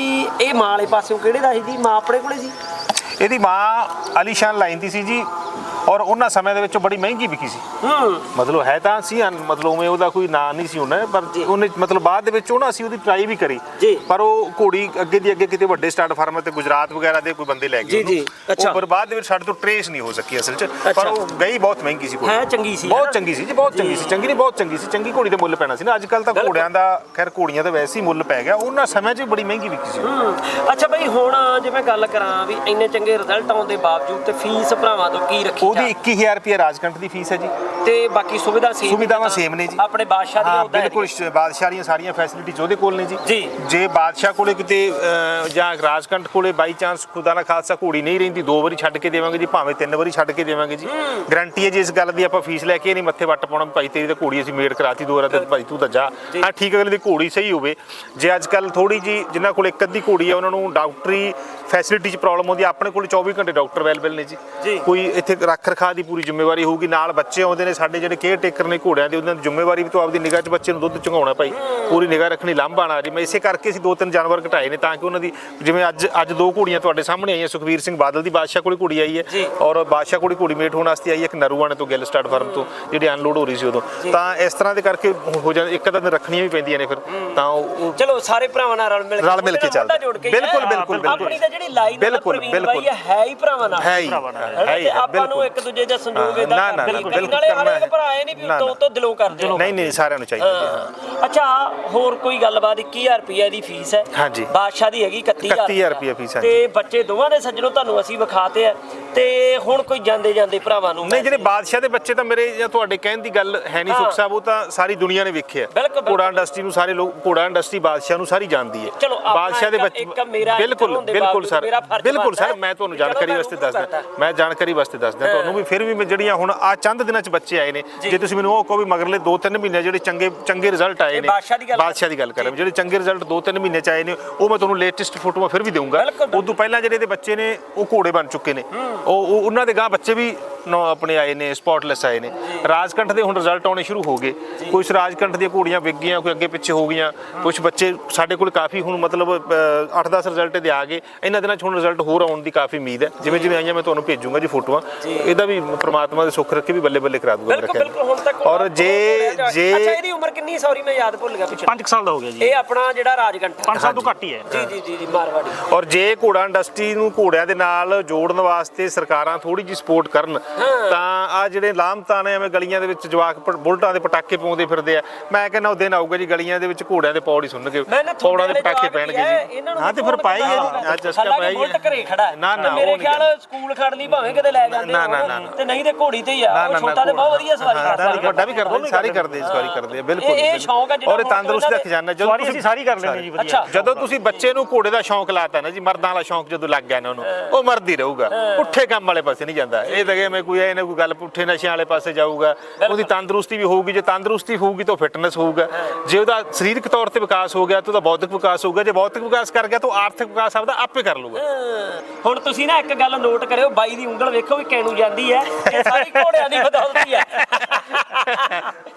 ਇਹ ਮਾਂ ਵਾਲੇ ਪਾਸਿਓਂ ਕਿਹੜੇ ਦਾ ਸੀ ਜੀ? ਮਾਂ ਆਪਣੇ ਕੋਲੇ ਸੀ? ਇਹਦੀ ਮਾਂ ਅਲੀਸ਼ਾਨ ਲਾਈਨ ਦੀ ਸੀ ਜੀ। ਔਰ ਉਹਨਾਂ ਸਮੇਂ ਦੇ ਵਿੱਚ ਉਹ ਬੜੀ ਮਹਿੰਗੀ ਵਿਕੀ ਸੀ ਹੂੰ ਮਤਲਬ ਹੈ ਤਾਂ ਸੀ ਅਨ- ਮਤਲਬ ਉਵੇਂ ਉਹਦਾ ਕੋਈ ਨਾਂ ਨਹੀਂ ਸੀ ਉਹਨੇ ਪਰ ਉਹਨੇ ਮਤਲਬ ਬਾਅਦ ਦੇ ਵਿੱਚ ਉਹ ਨਾ ਅਸੀਂ ਉਹਦੀ ਟਰਾਈ ਵੀ ਕਰੀ ਜੀ। ਪਰ ਉਹ ਘੋੜੀ ਅੱਗੇ ਦੀ ਅੱਗੇ ਕਿਤੇ ਵੱਡੇ ਸਟਾਰਟ ਫਾਰਮ ਤੇ ਗੁਜਰਾਤ ਵਗੈਰਾ ਦੇ ਕੋਈ ਬੰਦੇ ਲੈ ਗਏ ਜੀ, ਜੀ। ਉਹਨੂੰ। ਅੱਛਾ। ਉਹ ਪਰ ਬਾਅਦ ਦੇ ਵਿੱਚ ਸਾਡੇ ਤੋਂ ਟਰੇਸ ਨਹੀਂ ਹੋ ਸਕੀ ਅਸਲ 'ਚ ਅੱਛਾ। ਪਰ ਉਹ ਗਈ ਬਹੁਤ ਮਹਿੰਗੀ ਸੀ ਘੋੜੀ ਹੈ ਚੰਗੀ ਸੀ ਬਹੁਤ ਹਨਾ? ਚੰਗੀ ਸੀ ਜੀ ਬਹੁਤ ਚੰਗੀ ਸੀ ਚੰਗੀ ਨਹੀਂ ਬਹੁਤ ਚੰਗੀ ਸੀ ਚੰਗੀ ਘੋੜੀ ਤੇ ਮੁੱਲ ਪੈਣਾ ਸੀ ਨਾ ਅੱਜ ਕੱਲ ਤਾਂ ਬਿਲਕੁਲ। ਘੋੜਿਆਂ ਦਾ ਖੈਰ ਘੋੜੀਆਂ ਦਾ ਵੈਸੇ ਹੀ ਮੁੱਲ ਪੈ ਗਿਆ ਉਹਨਾਂ ਸਮੇਂ 'ਚ ਵੀ ਬੜੀ ਮਹਿੰਗੀ ਵਿਕੀ ਸੀ ਹੂੰ ਅੱਛਾ ਬਈ ਹੁਣ ਜੇ ਮੈਂ ਗੱਲ ਕਰਾਂ ਵੀ ਇੰਨੇ ਚੰਗੇ ਰਿਜ਼ਲਟ ਆਉਣ ਦੇ ਬਾਵਜੂਦ ਤੇ ਫੀਸ ਭਰਾਵਾਂ ਤੋਂ ਕੀ ਰੱਖੀ ਉਹਦੀ ਜਾ 21000 ਰੁਪਏ ਰਾਜਕੰਟ ਦੀ ਫੀਸ ਹੈ ਜੀ। ਤੇ ਬਾਕੀ ਸੁਵਿਧਾ ਸੇਮ ਸੁਵਿਧਾਵਾਂ same ਨੇ ਜੀ। ਆਪਣੇ ਬਾਦਸ਼ਾਹ ਦੀਆਂ ਹਾਂ ਹੈ ਬਿਲਕੁਲ ਬਾਦਸ਼ਾਹ ਦੀਆਂ ਸਾਰੀਆਂ ਫੈਸਿਲਿਟੀਜ਼ ਉਹਦੇ ਕੋਲ ਨੇ ਜੀ। ਜੀ। ਜੇ ਬਾਦਸ਼ਾਹ ਕੋਲੇ ਕਿਤੇ ਅਹ, ਜਾਂ ਰਾਜਕੰਠ ਕੋਲੇ ਬਾਈ ਚਾਂਸ ਖੁਦਾ ਨਾ ਖਾਲਸਾ ਘੋੜੀ ਨਹੀਂ ਰਹਿੰਦੀ ਦੋ ਵਾਰੀ ਛੱਡ ਕੇ ਦੇਵਾਂਗੇ ਜੀ ਭਾਵੇਂ ਤਿੰਨ ਵਾਰੀ ਛੱਡ ਕੇ ਦੇਵਾਂਗੇ ਜੀ। ਗਰੰਟੀ ਹੈ ਜੀ ਇਸ ਗੱਲ ਦੀ ਆਪਾਂ ਫੀਸ ਲੈ ਕੇ ਨਹੀਂ ਮੱਥੇ ਵੱਟ ਪਾਉਣਾ ਵੀ ਭਾਈ ਤੇਰੀ ਤਾਂ ਘੋੜੀ ਅਸੀਂ ਮੇਡ ਕਰਾਤੀ ਦੋ ਵਾਰ ਤੇ ਭਾਈ ਤੂੰ ਤਾਂ ਜਾ। ਹਾਂ ਠੀਕ ਹੈ ਅਗਲੇ ਦੀ ਘੋੜੀ ਸਹੀ ਹੋਵੇ। ਜੇ ਅੱਜ ਕੱਲ ਥੋੜੀ ਜੀ ਜਿਨ੍ਹਾਂ ਕੋਲ ਇੱਕ ਅੱਧੀ ਘੋੜੀ ਹੈ ਉਹਨਾਂ ਨੂੰ ਡਾਕਟਰੀ ਫੈਸਿਲਿਟੀ 'ਚ ਪ੍ਰੋਬਲਮ ਹੁੰਦੀ ਹੈ ਆਪਣੇ ਕੋਲ 24 ਘੰਟੇ ਡਾਕਟਰ ਅਵੇਲੇਬਲ ਨੇ ਜੀ। ਜੀ। ਕੋਈ ਇੱਥੇ ਰੱਖ ਰਖਾ ਦੀ ਪੂਰੀ ਜ਼ਿੰਮੇਵਾਰੀ ਹੋਊਗੀ। ਨਾਲ ਬੱਚੇ ਆਉਂਦੇ ਨੇ, ਸਾਡੇ ਜਿਹੜੇ ਕੇਅਰ ਟੇਕਰ ਨੇ ਘੋੜਿਆਂ ਦੇ, ਉਹਨਾਂ ਦੀ ਜ਼ਿੰਮੇਵਾਰੀ ਵੀ ਤੋਂ ਆਪਦੀ ਨਿਗਾਹ 'ਚ ਬੱਚੇ ਨੂੰ ਦੁੱਧ ਚੁੰਘਾਉਣਾ ਭਾਈ। ਪੂਰੀ ਨਿਗਾਹ ਰੱਖਣੀ ਲਾਂਭਾ ਨਾ ਜੀ ਮੈਂ ਇਸੇ ਕਰਕੇ ਅਸੀਂ ਦੋ ਤਿੰਨ ਜਾਨਵਰ ਘਟਾਏ ਨੇ ਤਾਂ ਕਿ ਉਹਨਾਂ ਦੀ ਜਿਵੇਂ ਅੱਜ ਅੱਜ ਦੋ ਘੋੜੀਆਂ ਤੁਹਾਡੇ ਸਾਹਮਣੇ ਆਈਆਂ ਸੁਖਵੀਰ ਸਿੰਘ ਬਾਦਲ ਦੀ ਬਾਦਸ਼ਾਹ ਕੋਲੇ ਘੋੜੀ ਆਈ। ਹੈ ਔਰ ਬਾਦਸ਼ਾਹ ਕੋਲੇ ਘੋੜੀ ਮੇਟ ਹੋਣ ਵਾਸਤੇ ਆਈ ਇੱਕ ਨਰੂਆਣੇ ਤੋਂ ਗਿੱਲ ਸਟਾਰਟ ਫਾਰਮ ਤੋਂ ਜਿਹੜੀ ਅਨਲੋਡ ਹੋ ਰਹੀ ਸੀ ਉਦੋਂ ਤਾਂ ਇਸ ਤਰ੍ਹਾਂ ਦੇ ਕਰਕੇ ਹੋ ਜਾਂਦੇ ਇੱਕ ਤਾਂ ਰੱਖਣੀਆਂ ਵੀ ਪੈਂਦੀਆਂ ਨੇ ਫਿਰ ਤਾਂ ਉਹ ਚਲੋ ਸਾਰੇ ਭਰਾਵਾਂ ਨਾਲ ਰਲ ਮਿਲ ਕੇ ਰਲ ਮਿਲ ਕੇ ਚੱਲਦੇ। ਬਿਲਕੁਲ। ਬਿਲਕੁਲ, ਬਿਲਕੁਲ। ਆਪਣੀ ਤਾਂ ਜਿਹੜੀ ਲਾਈਨ ਬਿਲਕੁਲ, ਬਿਲਕੁਲ। ਹੈ ਹੈ ਭਰਾਵਾਂ ਨਾਲ ਹੈ ਹੀ ਭਰਾਵਾਂ ਨਾਲ। ਹੈ ਹੈ ਆਪਾਂ ਨੂੰ। ਇੱਕ ਦੂਜੇ ਦਾ ਇਹਦਾ ਨਾ, ਨਾ, ਬਿਲਕੁਲ, ਨਾਲੇ ਕਰਨਾ ਹਰ ਇੱਕ ਭਰਾ ਇਹ ਨਹੀਂ ਵੀ ਨਾ, ਤੋਂ ਨਾ। ਤੋਂ ਦਿਲੋਂ ਕਰਦੇ ਨਹੀਂ ਨਹੀਂ ਸਾਰਿਆਂ ਨੂੰ ਚਾਹੀਦਾ ਜੀ ਹਾਂ। ਹਾਂ। ਅੱਛਾ ਹੋਰ ਕੋਈ ਗੱਲਬਾਤ 21000 ਰੁਪਏ ਦੀ ਫੀਸ ਹੈ। ਹਾਂਜੀ। ਬਾਦਸ਼ਾਹ ਦੀ ਹੈਗੀ 31000 31,000 ਰੁਪਈਆ। ਫੀਸ ਹੈ ਤੇ ਬੱਚੇ ਦੋਵਾਂ ਦੇ ਸੱਜਣੋਂ ਤੁਹਾਨੂੰ ਅਸੀਂ ਵਿਖਾਤੇ ਆ। ਤੇ ਹੁਣ ਕੋਈ ਜਾਂਦੇ ਜਾਂਦੇ ਭਰਾਵਾਂ ਨੂੰ ਨਹੀਂ ਜਿਹੜੇ ਬਾਦਸ਼ਾਹ ਦੇ ਬੱਚੇ ਤਾਂ ਮੇਰੇ ਜਾਂ ਤੁਹਾਡੇ ਕਹਿਣ ਦੀ ਗੱਲ ਹੈ ਨਹੀਂ। ਸੁਖ ਸਾਹਿਬ ਉਹ ਤਾਂ ਸਾਰੀ ਦੁਨੀਆ ਨੇ ਵੇਖਿਆ। ਘੋੜਾ ਇੰਡਸਟਰੀ ਨੂੰ ਸਾਰੇ ਲੋਕ ਘੋੜਾ ਇੰਡਸਟਰੀ ਬਾਦਸ਼ਾਹ ਨੂੰ ਸਾਰੀ ਜਾਣਦੀ ਹੈ ਚਲੋ, ਬਾਦਸ਼ਾਹ ਦੇ ਬੱਚੇ ਬਿਲਕੁਲ ਦੇ ਬਿਲਕੁਲ ਸਰ ਬਿਲਕੁਲ ਸਰ ਮੈਂ ਤੁਹਾਨੂੰ ਜਾਣਕਾਰੀ ਵਾਸਤੇ ਦੱਸਦਾ। ਮੈਂ ਜਾਣਕਾਰੀ ਵਾਸਤੇ ਦੱਸਦਾ ਤੁਹਾਨੂੰ ਵੀ ਫਿਰ ਵੀ ਮੈਂ ਜਿਹੜੀਆਂ ਹੁਣ ਆ ਚੰਦ ਦਿਨਾਂ ਚ ਬੱਚੇ ਆਏ ਨੇ ਜੀ। ਤੁਸੀਂ ਮੈਨੂੰ ਉਹ ਕਹੋ ਵੀ ਮਗਰਲੇ 2-3 ਮਹੀਨੇ ਜਿਹੜੇ ਚੰਗੇ ਚੰਗੇ ਰਿਜ਼ਲਟ ਆਏ ਨੇ ਬਾਦਸ਼ਾਹ ਦੀ ਗੱਲ ਦੀ ਕਰ ਰਿਹਾ ਜਿਹੜੇ ਚੰਗੇ ਰਿਜ਼ਲਟ 2-3 ਮਹੀਨੇ ਚ ਆਏ ਨੇ ਉਹ ਮੈਂ ਤੁਹਾਨੂੰ ਲੇਟੈਸਟ ਫੋਟੋਆਂ ਫਿਰ ਵੀ ਦੇਵਾਂਗਾ। ਉਦੋਂ ਪਹਿਲਾਂ ਜਿਹੜੇ ਇਹਦੇ ਬੱਚੇ ਨੇ ਉਹ ਘੋੜੇ ਬਣ ਚੁੱਕੇ ਨੇ ਉਹ ਉਹ- ਉਹਨਾਂ ਦੇ ਗਾਂ ਬੱਚੇ ਵੀ ਨੌ ਆਪਣੇ ਆਏ ਨੇ ਸਪੌਟਲੈਸ ਆਏ ਨੇ। ਰਾਜਕੰਠ ਦੇ ਹੁਣ ਰਿਜ਼ਲਟ ਆਉਣੇ ਸ਼ੁਰੂ ਹੋ ਗਏ। ਕੁਝ ਰਾਜਕੰਠ ਦੀਆਂ ਘੋੜੀਆਂ ਵਿਕ ਗਈਆਂ ਕੋਈ ਅੱਗੇ ਪਿੱਛੇ ਹੋ ਗਈਆਂ। ਕੁਝ ਬੱਚੇ ਸਾਡੇ ਕੋਲ ਕਾਫੀ ਹੁਣ ਮਤਲਬ 8-10 ਰਿਜ਼ਲਟ ਦੇ ਆ ਗਏ। ਇਹਨਾਂ ਦਿਨਾਂ 'ਚ ਹੁਣ ਰਿਜ਼ਲਟ ਹੋਰ ਆਉਣ ਦੀ ਕਾਫੀ ਉਮੀਦ ਹੈ। ਜਿਵੇਂ ਜਿਵੇਂ ਆਈਆਂ ਮੈਂ ਤੁਹਾਨੂੰ ਭੇਜੂੰਗਾ ਜੀ ਫੋਟੋਆਂ। ਇਹਦਾ ਵੀ ਪ੍ਰਮਾਤਮਾ ਦੇ ਸੁੱਖ ਰੱਖੇ ਵੀ ਬੱਲੇ ਬੱਲੇ ਕਰਾ ਦੂਗਾ ਬਿਲਕੁਲ ਬਿਲਕੁਲ ਹੁਣ ਤੱਕ ਔਰ ਜੇ ਜੇ ਅੱਛਾ ਇਹਦੀ ਉਮਰ ਕਿੰਨੀ ਸੌਰੀ ਮੈਂ ਯਾਦ ਭੁੱਲ ਗਿਆ ਪਿੱਛੇ। 5 ਸਾਲ ਦਾ ਹੋ ਗਿਆ ਜੀ। ਇਹ ਆਪਣਾ ਜਿਹੜਾ ਰਾਜਗੰਠ 5 ਸਾਲ ਤੋਂ ਘੱਟ ਹੀ ਹੈ। ਜੀ ਜੀ ਜੀ ਜੀ ਮਾਰਵਾੜੀ। ਔਰ ਜੇ ਘੋੜਾ ਇੰਡਸਟਰੀ ਨੂੰ ਘੋੜਿਆਂ ਦੇ ਨਾਲ ਜੋੜਨ ਵਾਸਤੇ ਸਰਕਾਰਾਂ ਥੋੜੀ ਜਿਹੀ ਸਪੋਰਟ ਕਰਨ ਤਾਂ ਆ ਜਿਹੜੇ ਲਾਮਤਾਂ ਨੇ ਐਵੇਂ ਗਲੀਆਂ ਦੇ ਵਿੱਚ ਜਵਾਕ ਪ- ਬੁਲਟਾਂ ਦੇ ਪਟਾਕੇ ਪਾਉਂਦੇ ਫਿਰਦੇ ਆ। ਮੈਂ ਕਹਿੰਦਾ ਉਹ ਦਿਨ ਆਊਗਾ ਜੀ ਗਲੀਆਂ ਦੇ ਵਿੱਚ ਘੋੜਿਆਂ ਦੇ ਪੌੜ ਹੀ ਸੁਣਨਗੇ ਮੈਂ ਨਾ ਪੌੜਾਂ ਦੇ ਪਟਾਕੇ ਪੈਣਗੇ ਹੈ, ਜੀ। ਹਾਂ ਤੇ ਫਿਰ ਪਾਈ ਹੈ ਜੀ ਅੱਜ ਚਸਕਾ ਹਾਲਾਂਕਿ ਪਾਈ ਬੁਲਟ ਘਰੇ ਖੜਾ ਹੈ। ਨਾ ਨਾ ਤੇ ਮੇਰੇ ਨਹੀਂ। ਖਿਆਲ ਸਕੂਲ ਖੜ ਲਈ ਭਾਵੇਂ ਕਿਤੇ ਲੈ ਜਾਂਦੇ ਨਾ, ਨਾ, ਹੋਣ, ਨਾ, ਨਾ। ਤੇ ਨਹੀਂ ਤੇ ਘੋੜੀ ਤੇ ਹੀ ਆ। ਉਹ ਛੋਟਾ ਤੇ ਬਹੁਤ ਵਧੀਆ ਸਵਾਰੀ ਹਾਂ, ਕਰਦਾ ਵੱਡਾ ਵੀ ਕਰਦੇ ਸਾਰੇ ਕਰਦੇ ਇਸ ਵਾਰੀ ਕਰਦੇ ਆ ਬਿਲਕੁਲ ਇਹ- ਇਹ। ਸ਼ੌਂਕ ਆ ਜਿਹੜਾ ਔਰ ਇਹ ਤੰਦਰੁਸਤ ਦਾ ਖਜ਼ਾਨਾ ਜਦੋਂ ਸਵਾਰੀ ਤੁਸੀਂ ਅਸੀਂ ਸਾਰੀ ਕਰ ਲੈਂਦੇ ਜੀ ਵਧੀਆ। ਅੱਛਾ। ਜਦੋਂ ਤੁਸੀਂ ਬੱਚੇ ਨੂੰ ਘੋੜੇ ਦਾ ਸ਼ੌਂਕ ਲਾਤਾ ਨਾ ਜੀ ਮਰਦਾਂ ਵਾਲਾ ਸ਼ੌਂਕ ਜਦੋਂ ਲੱਗ ਗਿਆ ਨਾ ਉਹਨੂੰ ਉਹ ਮਰਦੀ ਰਹੂਗਾ। ਪੁੱਠੇ ਕੰਮ ਵਾਲੇ ਪਾਸੇ ਨਹੀਂ ਜਾਂਦਾ। ਇਹ ਤਾਂ ਐਵੇਂ ਕੋਈ ਇਹਨੇ ਕੋਈ ਗੱਲ ਪੁੱਠੇ ਨਸ਼ਿਆਂ ਵਾਲੇ ਪਾਸੇ ਜਾਊਗਾ। ਉਹਦੀ ਤੰਦਰੁਸਤੀ ਵੀ ਹੋਊਗੀ ਜੇ ਤੰਦਰੁਸਤੀ ਹੋਊਗੀ ਤਾਂ ਫਿਟਨੈਸ ਹੋਊਗਾ। ਜੇ ਉਹਦਾ ਸਰੀਰਕ ਤੌਰ ਤੇ ਵਿਕਾਸ ਹੋ ਗਿਆ ਤਾਂ ਉਹਦਾ ਬੌਧਿਕ ਵਿਕਾਸ ਹੋਊਗਾ। ਜੇ ਬੌਧਿਕ ਵਿਕਾਸ ਕਰ ਗਿਆ ਤਾਂ ਆਰਥਿਕ ਵਿਕਾਸ ਆਪਦਾ ਆਪੇ ਕਰ ਲੂਗਾ ਹੁਣ ਤੁਸੀਂ ਨਾ ਇੱਕ ਗੱਲ ਨੋਟ ਕਰਿਓ ਬਾਈ ਦੀ ਉਂਗਲ ਵੇਖੋ ਵੀ ਕਿਹਨੂੰ ਜਾਂਦੀ ਹੈ।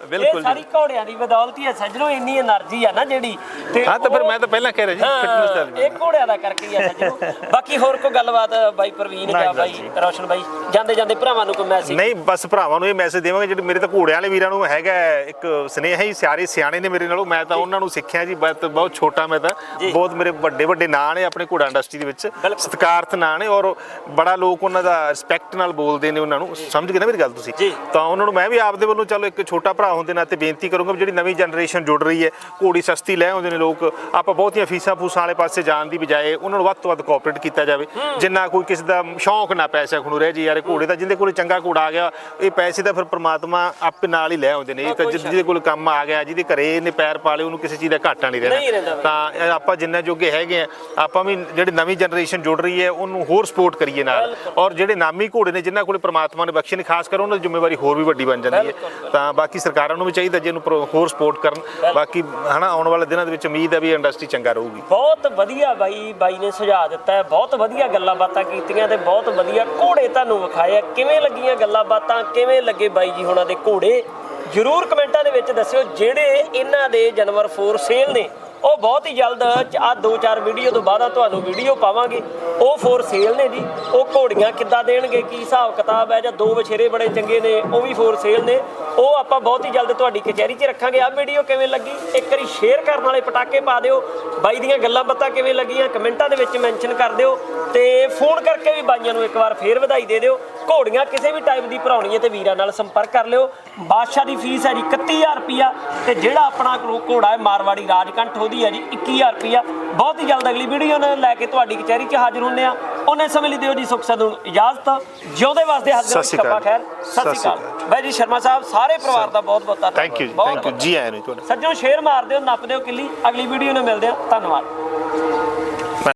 ਬਿਲਕੁਲ ਸਾਰੀ ਘੋੜਿਆਂ ਦੀ ਬਦੌਲਤੀ ਹੈ। ਸੱਜਣੋ ਇੰਨੀ એનર્ਜੀ ਆ ਨਾ ਜਿਹੜੀ ਤੇ ਹਾਂ ਤਾਂ ਫਿਰ ਮੈਂ ਤਾਂ ਪਹਿਲਾਂ ਕਹਿ ਰਿਹਾ ਜੀ ਫਿਟਨੈਸ ਦਾ ਇਹ ਘੋੜਿਆਂ ਦਾ ਕਰਕੇ ਆ ਸੱਜਣੋ। ਬਾਕੀ ਹੋਰ ਕੋਈ ਗੱਲਬਾਤ ਬਾਈ ਪ੍ਰਵੀਨ ਜਾਂ ਬਾਈ ਬਾਈ ਰੋਸ਼ਨ ਬਾਈ ਜਾਂਦੇ ਜਾਂਦੇ ਭਰਾਵਾਂ ਨੂੰ ਕੋਈ ਮੈਸੇਜ ਨਹੀਂ ਬਸ ਭਰਾਵਾਂ ਨੂੰ ਇਹ ਮੈਸੇਜ ਦੇਵਾਂਗੇ ਜਿਹੜੇ ਮੇਰੇ ਤਾਂ ਘੋੜਿਆਂ ਵਾਲੇ ਵੀਰਾਂ ਨੂੰ ਹੈਗਾ ਇੱਕ ਸਨੇਹ ਹੀ ਸਾਰੇ ਸਿਆਣੇ ਨੇ ਮੇਰੇ ਨਾਲੋਂ ਮੈਂ ਤਾਂ ਉਹਨਾਂ ਨੂੰ ਸਿੱਖਿਆ ਜੀ ਬਹੁਤ ਬਹੁਤ ਛੋਟਾ ਮੈਂ ਤਾਂ। ਬਹੁਤ ਮੇਰੇ ਵੱਡੇ ਵੱਡੇ ਨਾਂ ਨੇ ਆਪਣੇ ਘੋੜਾ ਇੰਡਸਟਰੀ ਦੇ ਵਿੱਚ। ਸਤਿਕਾਰਤ ਨਾਂ ਨੇ ਔਰ ਬੜਾ ਲੋਕ ਉਹਨਾਂ ਦਾ ਰਿਸਪੈਕਟ ਨਾਲ ਬੋਲਦੇ ਨੇ ਉਹਨਾਂ ਨੂੰ ਸਮਝ ਗਏ ਨਾ ਮੇਰੀ ਗੱਲ ਤੁਸੀਂ। ਤਾਂ ਉਹਨਾਂ ਨੂੰ ਮੈਂ ਵੀ ਆਪਦੇ ਵੱਲੋਂ ਚਲੋ ਇੱਕ ਛੋਟਾ ਭਰਾ ਹੋਣ ਦੇ ਨਾਤੇ ਬੇਨਤੀ ਕਰੂੰਗਾ ਵੀ ਜਿਹੜੀ ਨਵੀਂ ਜਨਰੇਸ਼ਨ ਜੁੜ ਰਹੀ ਹੈ ਘੋੜੀ ਸਸਤੀ ਲੈ ਆਉਂਦੇ ਨੇ ਲੋਕ ਆਪਾਂ ਬਹੁਤੀਆਂ ਫੀਸਾਂ ਫੂਸਾਂ ਵਾਲੇ ਪਾਸੇ ਜਾਣ ਦੀ ਬਜਾਏ ਉਹਨਾਂ ਨੂੰ ਵੱਧ ਤੋਂ ਵੱਧ ਕੋਆਪਰੇਟ ਕੀਤਾ ਜਾਵੇ ਜਿੰਨਾ ਕੋਈ ਕਿਸੇ ਦਾ ਸ਼ੌਂਕ ਨਾ ਪੈਸਾ ਖਣੂ ਰਹਿ ਜੀ ਯਾਰ ਇਹ ਘੋੜੇ ਦਾ ਜਿੰਦੇ ਕੋਲ ਚੰਗਾ ਘੋੜਾ ਆ ਗਿਆ ਇਹ ਪੈਸੇ ਤਾਂ ਫਿਰ ਪ੍ਰਮਾਤਮਾ ਆਪੇ ਨਾਲ ਹੀ ਲੈ ਆਉਂਦੇ ਨੇ। ਇਹ ਤਾਂ ਜਿਹਦੇ ਕੋਲ ਕੰਮ ਆ ਗਿਆ ਜਿਹਦੇ ਘਰੇ ਇਹਨੇ ਪੈਰ ਪਾ ਲਏ ਉਹਨੂੰ ਕਿਸੇ ਚੀਜ਼ ਦਾ ਘਾਟਾ ਨਹੀਂ ਰਹਿਣਾ। ਤਾਂ ਆਪਾਂ ਜਿੰਨਾ ਜੋਗੇ ਹੈਗੇ ਆ ਆਪਾਂ ਵੀ ਜਿਹੜੀ ਨਵੀਂ ਜਨਰੇਸ਼ਨ ਜੁੜ ਰਹੀ ਹੈ ਉਹਨੂੰ ਹੋਰ ਸਪੋਰਟ ਕਰੀਏ ਨਾਲ। ਔਰ ਜਿਹੜੇ ਨਾਮੀ ਘੋੜੇ ਨੇ ਜਿਨ੍ਹਾਂ ਕੋਲ ਪ੍ਰਮਾਤਮਾ ਨੇ ਬਖਸ਼ੇ ਨੇ ਖਾਸ ਕਰ ਉਹਨਾਂ ਦੀ ਜ਼ਿੰਮੇਵਾਰੀ ਹੋਰ ਵੀ ਵੱਡੀ ਬਣ ਜਾਂਦੀ ਹੈ। ਤਾਂ ਬਾਕੀ ਸਰਕਾਰਾਂ ਨੂੰ ਵੀ ਚਾਹੀਦਾ ਜੇ ਇਹਨੂੰ ਹੋਰ ਸਪੋਰਟ ਕਰਨ। ਬਾਕੀ ਹਨਾ ਆਉਣ ਵਾਲੇ ਦਿਨਾਂ ਦੇ ਵਿੱਚ ਉਮੀਦ ਹੈ ਵੀ ਇੰਡਸਟਰੀ ਚੰਗਾ ਰਹੂਗੀ। ਬਹੁਤ ਵਧੀਆ ਬਾਈ ਬਾਈ ਨੇ ਸੁਝਾਅ ਦਿੱਤਾ ਹੈ ਬਹੁਤ ਵਧੀਆ ਗੱਲਾਂ ਬਾਤਾਂ ਕੀਤੀਆਂ ਤੇ ਬਹੁਤ ਵਧੀਆ ਘੋੜੇ ਤੁਹਾਨੂੰ ਵਿਖਾਏ ਆ। ਕਿਵੇਂ ਲੱਗੀਆਂ ਗੱਲਾਂ ਬਾਤਾਂ? ਕਿਵੇਂ ਲੱਗੇ ਬਾਈ ਜੀ ਹੁਣਾਂ ਦੇ ਘੋੜੇ? ਜਰੂਰ ਕਮੈਂਟਾਂ ਦੇ ਵਿੱਚ ਦੱਸਿਓ ਜਿਹੜੇ ਇਹਨਾਂ ਦੇ ਜਾਨਵਰ ਫੋਰ ਸੇਲ ਨੇ। ਉਹ ਬਹੁਤ ਹੀ ਜਲਦ ਆ ਦੋ ਚਾਰ ਵੀਡੀਓ ਤੋਂ ਬਾਅਦ ਆ ਤੁਹਾਨੂੰ ਵੀਡੀਓ ਪਾਵਾਂਗੇ। ਉਹ ਫੋਰ ਸੇਲ ਨੇ ਜੀ। ਉਹ ਘੋੜੀਆਂ ਕਿੱਦਾਂ ਦੇਣਗੇ, ਕੀ ਹਿਸਾਬ ਕਿਤਾਬ ਹੈ ਜਾਂ ਦੋ ਵਿਛੇਰੇ ਬੜੇ ਚੰਗੇ ਨੇ, ਉਹ ਵੀ ਫੋਰ ਸੇਲ ਨੇ। ਉਹ ਆਪਾਂ ਬਹੁਤ ਹੀ ਜਲਦ ਤੁਹਾਡੀ ਕਚਹਿਰੀ 'ਚ ਰੱਖਾਂਗੇ। ਆ ਵੀਡੀਓ ਕਿਵੇਂ ਲੱਗੀ? ਇੱਕ ਵਾਰੀ ਸ਼ੇਅਰ ਕਰਨ ਵਾਲੇ ਪਟਾਕੇ ਪਾ ਦਿਓ। ਬਾਈ ਦੀਆਂ ਗੱਲਾਂ ਬਾਤਾਂ ਕਿਵੇਂ ਲੱਗੀਆਂ? ਕਮੈਂਟਾਂ ਦੇ ਵਿੱਚ ਮੈਂਸ਼ਨ ਕਰ ਦਿਓ। ਤੇ ਫੋਨ ਕਰਕੇ ਵੀ ਬਾਈਆਂ ਨੂੰ ਇੱਕ ਵਾਰ ਫੇਰ ਵਧਾਈ ਦੇ ਦਿਓ। ਘੋੜੀਆਂ ਕਿਸੇ ਵੀ ਟਾਈਪ ਦੀ ਭਰਾਉਣੀ ਹੈ ਤੇ ਵੀਰਾਂ ਨਾਲ ਸੰਪਰਕ ਕਰ ਲਿਓ। ਬਾਦਸ਼ਾਹ ਦੀ ਫੀਸ ਹੈ ਜੀ 31000 ਰੁਪਿਆ ਤੇ ਜਿਹੜਾ ਆਪਣਾ ਘੋੜਾ ਹੈ, ਮਾਰਵਾੜੀ ਰਾਜਕੰਠ ਹੋ ਉਹਦੀ ਹੈ ਜੀ 21000 ਰੁਪਿਆ ਬਹੁਤ ਹੀ ਜਲਦ ਅਗਲੀ ਵੀਡੀਓ ਨਾਲ ਲੈ ਕੇ ਤੁਹਾਡੀ ਕਚਹਿਰੀ 'ਚ ਹਾਜ਼ਰ ਹੁੰਨੇ ਆ ਉਹਨੇ ਸਮੇਂ ਲਈ ਦਿਓ ਜੀ ਸੁਖ ਸਦੂ ਇਜਾਜ਼ਤ। ਜਿਉਂਦੇ ਵਾਸਤੇ ਹਾਜ਼ਰ ਸਤਿ ਸ਼੍ਰੀ ਅਕਾਲ। ਖੈਰ। ਸਤਿ ਸ਼੍ਰੀ ਅਕਾਲ। ਬਾਈ ਜੀ ਸ਼ਰਮਾ ਸਾਹਿਬ ਸਾਰੇ ਪਰਿਵਾਰ ਦਾ ਬਹੁਤ ਬਹੁਤ ਧੰਨਵਾਦ। Thank you thank you. ਜੀ ਆਇਆਂ ਨੂੰ ਤੁਹਾਡਾ। ਸੱਜਣੋ ਸ਼ੇਅਰ ਮਾਰ ਦਿਓ ਨੱਪ ਦਿਓ ਕਿੱਲੀ। ਅਗਲੀ ਵੀਡੀਓ ਨਾਲ ਮਿਲਦੇ ਆ ਧੰਨਵਾਦ।